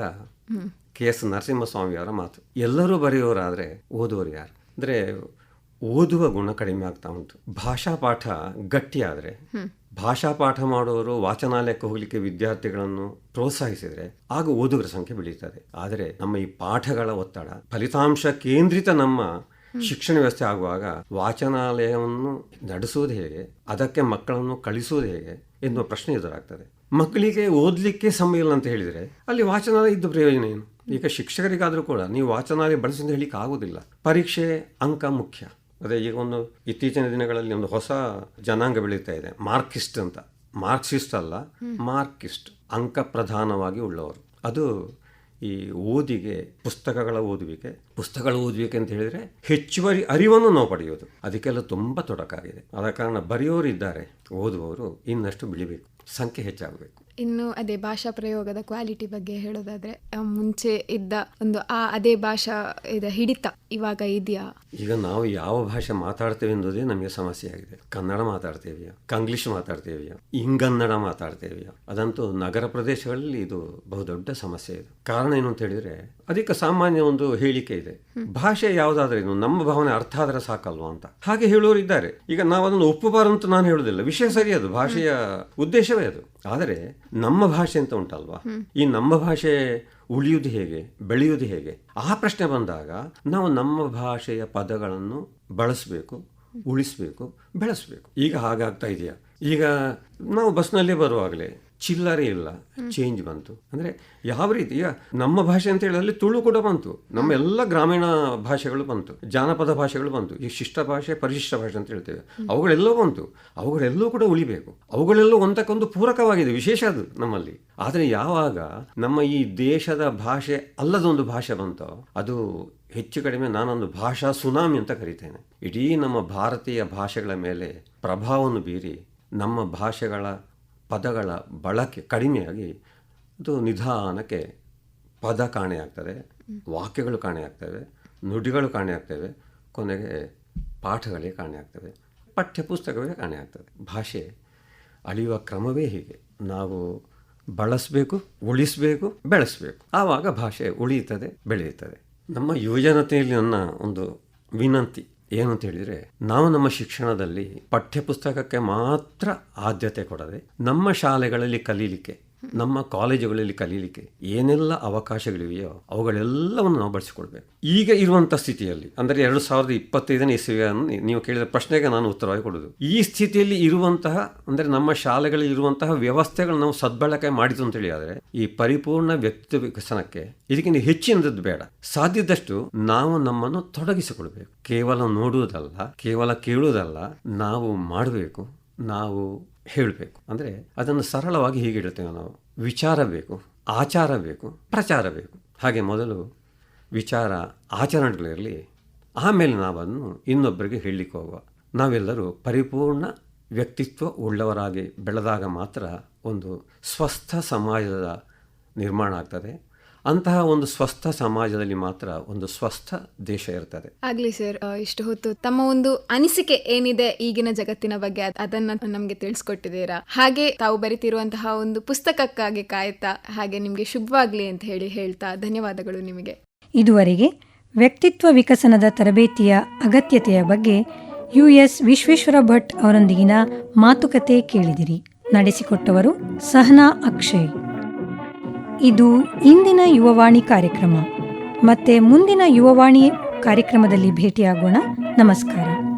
ಕೆ ಎಸ್ ನರಸಿಂಹಸ್ವಾಮಿ ಅವರ ಮಾತು. ಎಲ್ಲರೂ ಬರೆಯೋರಾದ್ರೆ ಓದುವರು ಯಾರು? ಅಂದ್ರೆ ಓದುವ ಗುಣ ಕಡಿಮೆ ಆಗ್ತಾ ಉಂಟು. ಭಾಷಾ ಪಾಠ ಗಟ್ಟಿಯಾದ್ರೆ ಭಾಷಾ ಪಾಠ ಮಾಡುವವರು ವಾಚನಾಲಯಕ್ಕೆ ಹೋಗಲಿಕ್ಕೆ ವಿದ್ಯಾರ್ಥಿಗಳನ್ನು ಪ್ರೋತ್ಸಾಹಿಸಿದರೆ ಆಗ ಓದುಗರ ಸಂಖ್ಯೆ ಬೆಳೀತದೆ. ಆದರೆ ನಮ್ಮ ಈ ಪಾಠಗಳ ಒತ್ತಡ ಫಲಿತಾಂಶ ಕೇಂದ್ರಿತ ನಮ್ಮ ಶಿಕ್ಷಣ ವ್ಯವಸ್ಥೆ ಆಗುವಾಗ ವಾಚನಾಲಯವನ್ನು ನಡೆಸುವುದು ಹೇಗೆ ಅದಕ್ಕೆ ಮಕ್ಕಳನ್ನು ಕಳಿಸುವುದು ಹೇಗೆ ಎನ್ನುವ ಪ್ರಶ್ನೆ ಎದುರಾಗ್ತದೆ. ಮಕ್ಕಳಿಗೆ ಓದಲಿಕ್ಕೆ ಸಮಯ ಇಲ್ಲ ಅಂತ ಹೇಳಿದರೆ ಅಲ್ಲಿ ವಾಚನಾಲಯ ಇದ್ದ ಪ್ರಯೋಜನ ಏನು? ಈಗ ಶಿಕ್ಷಕರಿಗಾದರೂ ಕೂಡ ನೀವು ವಾಚನಾಲಯ ಬಳಸಿದ ಹೇಳಿಕ್ಕೆ ಆಗುದಿಲ್ಲ ಪರೀಕ್ಷೆ ಅಂಕ ಮುಖ್ಯ. ಅದೇ ಈಗ ಒಂದು ಇತ್ತೀಚಿನ ದಿನಗಳಲ್ಲಿ ಒಂದು ಹೊಸ ಜನಾಂಗ ಬೆಳೀತಾ ಇದೆ. ಮಾರ್ಕಿಸ್ಟ್ ಅಂತ. ಮಾರ್ಕ್ಸಿಸ್ಟ್ ಅಲ್ಲ ಮಾರ್ಕಿಸ್ಟ್ ಅಂಕ ಪ್ರಧಾನವಾಗಿ ಉಳ್ಳವರು. ಅದು ಈ ಓದಿಗೆ, ಪುಸ್ತಕಗಳ ಓದುವಿಕೆ ಪುಸ್ತಕಗಳ ಓದುವಿಕೆ ಅಂತ ಹೇಳಿದ್ರೆ ಹೆಚ್ಚುವರಿ ಅರಿವನ್ನು ನಾವು ಪಡೆಯೋದು. ಅದಕ್ಕೆಲ್ಲ ತುಂಬ ತೊಡಕಾಗಿದೆ. ಆದ ಕಾರಣ ಬರೆಯೋರು ಇದ್ದಾರೆ ಓದುವವರು ಇನ್ನಷ್ಟು ಬೆಳಿಬೇಕು. ಸಂಖ್ಯೆ ಹೆಚ್ಚಾಗಬೇಕು. ಇನ್ನು ಅದೇ ಭಾಷಾ ಪ್ರಯೋಗದ ಕ್ವಾಲಿಟಿ ಬಗ್ಗೆ ಹೇಳೋದಾದ್ರೆ ಮುಂಚೆ ಇದ್ದ ಒಂದು, ಆ, ಅದೇ ಭಾಷಾ ಇದ ಹಿಡಿತ ಇವಾಗ ಇದೆಯಾ? ಈಗ ನಾವು ಯಾವ ಭಾಷೆ ಮಾತಾಡ್ತೇವೆ ಅನ್ನೋದೇ ನಮಗೆ ಸಮಸ್ಯೆ ಆಗಿದೆ. ಕನ್ನಡ ಮಾತಾಡ್ತೇವೆಯಾ? ಕಂಗ್ಲೀಷ್ ಮಾತಾಡ್ತೇವೆಯಾ? ಇಂಗನ್ನಡ ಮಾತಾಡ್ತೇವೆಯಾ? ಅದಂತೂ ನಗರ ಪ್ರದೇಶಗಳಲ್ಲಿ ಇದು ಬಹುದೊಡ್ಡ ಸಮಸ್ಯೆ ಇದು. ಕಾರಣ ಏನು ಅಂತ ಹೇಳಿದ್ರೆ ಅದಕ್ಕೆ ಸಾಮಾನ್ಯ ಒಂದು ಹೇಳಿಕೆ ಇದೆ. ಭಾಷೆ ಯಾವುದಾದ್ರೇನು ನಮ್ಮ ಭಾವನೆ ಅರ್ಥ ಆದರೆ ಸಾಕಲ್ವಾ ಅಂತ. ಹಾಗೆ ಹೇಳೋರು ಇದ್ದಾರೆ. ಈಗ ನಾವು ಅದನ್ನು ಒಪ್ಪಬಾರಂತ ನಾನು ಹೇಳುದಿಲ್ಲ ವಿಷಯ ಸರಿ ಅದು. ಭಾಷೆಯ ಉದ್ದೇಶವೇ ಅದು. ಆದರೆ ನಮ್ಮ ಭಾಷೆ ಅಂತ ಉಂಟಲ್ವಾ? ಈ ನಮ್ಮ ಭಾಷೆ ಉಳಿಯುವುದು ಹೇಗೆ? ಬೆಳೆಯುವುದು ಹೇಗೆ? ಆ ಪ್ರಶ್ನೆ ಬಂದಾಗ ನಾವು ನಮ್ಮ ಭಾಷೆಯ ಪದಗಳನ್ನು ಬಳಸಬೇಕು, ಉಳಿಸ್ಬೇಕು, ಬೆಳೆಸಬೇಕು. ಈಗ ಹಾಗಾಗ್ತಾ ಇದೆಯಾ? ಈಗ ನಾವು ಬಸ್ನಲ್ಲಿ ಬರುವಾಗಲೇ ಚಿಲ್ಲರೆ ಇಲ್ಲ ಚೇಂಜ್ ಬಂತು. ಅಂದರೆ ಯಾವ ರೀತಿಯ ನಮ್ಮ ಭಾಷೆ ಅಂತ ಹೇಳಿದಲ್ಲಿ ತುಳು ಕೂಡ ಬಂತು. ನಮ್ಮ ಎಲ್ಲ ಗ್ರಾಮೀಣ ಭಾಷೆಗಳು ಬಂತು. ಜಾನಪದ ಭಾಷೆಗಳು ಬಂತು. ಈ ಶಿಷ್ಟ ಭಾಷೆ ಪರಿಶಿಷ್ಟ ಭಾಷೆ ಅಂತ ಹೇಳ್ತೇವೆ. ಅವುಗಳೆಲ್ಲೋ ಬಂತು. ಅವುಗಳೆಲ್ಲೋ ಕೂಡ ಉಳಿಬೇಕು. ಅವುಗಳೆಲ್ಲವೂ ಒಂದಕ್ಕೊಂದು ಪೂರಕವಾಗಿದೆ ವಿಶೇಷ ಅದು ನಮ್ಮಲ್ಲಿ. ಆದರೆ ಯಾವಾಗ ನಮ್ಮ ಈ ದೇಶದ ಭಾಷೆ ಅಲ್ಲದೊಂದು ಭಾಷೆ ಬಂತೋ ಅದು ಹೆಚ್ಚು ಕಡಿಮೆ ನಾನೊಂದು ಭಾಷಾ ಸುನಾಮಿ ಅಂತ ಕರಿತೇನೆ. ಇಡೀ ನಮ್ಮ ಭಾರತೀಯ ಭಾಷೆಗಳ ಮೇಲೆ ಪ್ರಭಾವವನ್ನು ಬೀರಿ ನಮ್ಮ ಭಾಷೆಗಳ ಪದಗಳ ಬಳಕೆ ಕಡಿಮೆಯಾಗಿ ಅದು ನಿಧಾನಕ್ಕೆ ಪದ ಕಾಣೆಯಾಗ್ತದೆ ವಾಕ್ಯಗಳು ಕಾಣೆಯಾಗ್ತವೆ ನುಡಿಗಳು ಕಾಣೆಯಾಗ್ತವೆ ಕೊನೆಗೆ ಪಾಠಗಳೇ ಕಾಣೆಯಾಗ್ತವೆ ಪಠ್ಯಪುಸ್ತಕವೇ ಕಾಣೆಯಾಗ್ತದೆ ಭಾಷೆ ಅಳಿಯುವ ಕ್ರಮವೇ ಹೀಗೆ. ನಾವು ಬಳಸಬೇಕು, ಉಳಿಸಬೇಕು, ಬೆಳೆಸಬೇಕು. ಆವಾಗ ಭಾಷೆ ಉಳಿಯುತ್ತದೆ, ಬೆಳೆಯುತ್ತದೆ. ನಮ್ಮ ಯುವಜನತೆಯಲ್ಲಿ ನನ್ನ ಒಂದು ವಿನಂತಿ. ಏನು ಅಂತ ಹೇಳಿದರೆ ನಾವು ನಮ್ಮ ಶಿಕ್ಷಣದಲ್ಲಿ ಪಠ್ಯಪುಸ್ತಕಕ್ಕೆ ಮಾತ್ರ ಆದ್ಯತೆ ಕೊಡದೆ ನಮ್ಮ ಶಾಲೆಗಳಲ್ಲಿ ಕಲೀಲಿಕ್ಕೆ ನಮ್ಮ ಕಾಲೇಜುಗಳಲ್ಲಿ ಕಲೀಲಿಕ್ಕೆ ಏನೆಲ್ಲ ಅವಕಾಶಗಳಿವೆಯೋ ಅವುಗಳೆಲ್ಲವನ್ನು ನಾವು ಬಳಸಿಕೊಳ್ಬೇಕು. ಈಗ ಇರುವಂಥ ಸ್ಥಿತಿಯಲ್ಲಿ, ಅಂದರೆ ಎರಡು ಸಾವಿರದ ಇಪ್ಪತ್ತೈದನೇ ಇಸವಿಯನ್ನು ನೀವು ಕೇಳಿದ ಪ್ರಶ್ನೆಗೆ ನಾನು ಉತ್ತರವಾಗಿ ಕೊಡೋದು ಈ ಸ್ಥಿತಿಯಲ್ಲಿ ಇರುವಂತಹ, ಅಂದರೆ ನಮ್ಮ ಶಾಲೆಗಳಲ್ಲಿ ಇರುವಂತಹ ವ್ಯವಸ್ಥೆಗಳು ನಾವು ಸದ್ಬಳಕೆ ಮಾಡಿತು ಅಂತೇಳಿ ಆದರೆ ಈ ಪರಿಪೂರ್ಣ ವ್ಯಕ್ತಿತ್ವ ವಿಕಸನಕ್ಕೆ ಇದಕ್ಕಿಂತ ಹೆಚ್ಚಿನದ್ದು ಬೇಡ. ಸಾಧ್ಯದಷ್ಟು ನಾವು ನಮ್ಮನ್ನು ತೊಡಗಿಸಿಕೊಳ್ಬೇಕು. ಕೇವಲ ನೋಡುವುದಲ್ಲ, ಕೇವಲ ಕೇಳುವುದಲ್ಲ, ನಾವು ಮಾಡಬೇಕು. ನಾವು ಹೇಳಬೇಕು. ಅಂದರೆ ಅದನ್ನು ಸರಳವಾಗಿ ಹೀಗೆ ಹೇಳ್ತೇವೆ ನಾವು. ವಿಚಾರ ಬೇಕು, ಆಚಾರ ಬೇಕು, ಪ್ರಚಾರ ಬೇಕು. ಹಾಗೆ ಮೊದಲು ವಿಚಾರ, ಆಚರಣೆಗಳಿರಲಿ. ಆಮೇಲೆ ನಾವನ್ನು ಇನ್ನೊಬ್ಬರಿಗೆ ಹೇಳಲಿಕ್ಕೆ ಹೋಗುವ. ನಾವೆಲ್ಲರೂ ಪರಿಪೂರ್ಣ ವ್ಯಕ್ತಿತ್ವ ಉಳ್ಳವರಾಗಿ ಬೆಳೆದಾಗ ಮಾತ್ರ ಒಂದು ಸ್ವಸ್ಥ ಸಮಾಜದ ನಿರ್ಮಾಣ ಆಗ್ತದೆ. ಅಂತಹ ಒಂದು ಸ್ವಸ್ಥ ಸಮಾಜದಲ್ಲಿ ಮಾತ್ರ ಒಂದು ಸ್ವಸ್ಥ ದೇಶ ಇರ್ತದೆ. ಆಗ್ಲಿ ಸರ್ ಇಷ್ಟು ಹೊತ್ತು ತಮ್ಮ ಒಂದು ಅನಿಸಿಕೆ ಏನಿದೆ ಈಗಿನ ಜಗತ್ತಿನ ಬಗ್ಗೆ ಅದ್- ಅದನ್ನ ನಮ್ಗೆ ತಿಳಿಸ್ಕೊಟ್ಟಿದ್ದೀರಾ? ಹಾಗೆ ತಾವು ಬರಿತಿರುವಂತಹ ಒಂದು ಪುಸ್ತಕಕ್ಕಾಗಿ ಕಾಯ್ತಾ ಹಾಗೆ ನಿಮ್ಗೆ ಶುಭವಾಗ್ಲಿ ಅಂತ ಹೇಳಿ ಹೇಳ್ತಾ ಧನ್ಯವಾದಗಳು ನಿಮಗೆ. ಇದುವರೆಗೆ ವ್ಯಕ್ತಿತ್ವ ವಿಕಸನದ ತರಬೇತಿಯ ಅಗತ್ಯತೆಯ ಬಗ್ಗೆ ಯು ಎಸ್ ವಿಶ್ವೇಶ್ವರ ಭಟ್ ಅವರೊಂದಿಗಿನ ಮಾತುಕತೆ ಕೇಳಿದಿರಿ. ನಡೆಸಿಕೊಟ್ಟವರು ಸಹನಾ ಅಕ್ಷಯ್. ಇದು ಇಂದಿನ ಯುವವಾಣಿ ಕಾರ್ಯಕ್ರಮ. ಮತ್ತೆ ಮುಂದಿನ ಯುವವಾಣಿ ಕಾರ್ಯಕ್ರಮದಲ್ಲಿ ಭೇಟಿಯಾಗೋಣ. ನಮಸ್ಕಾರ.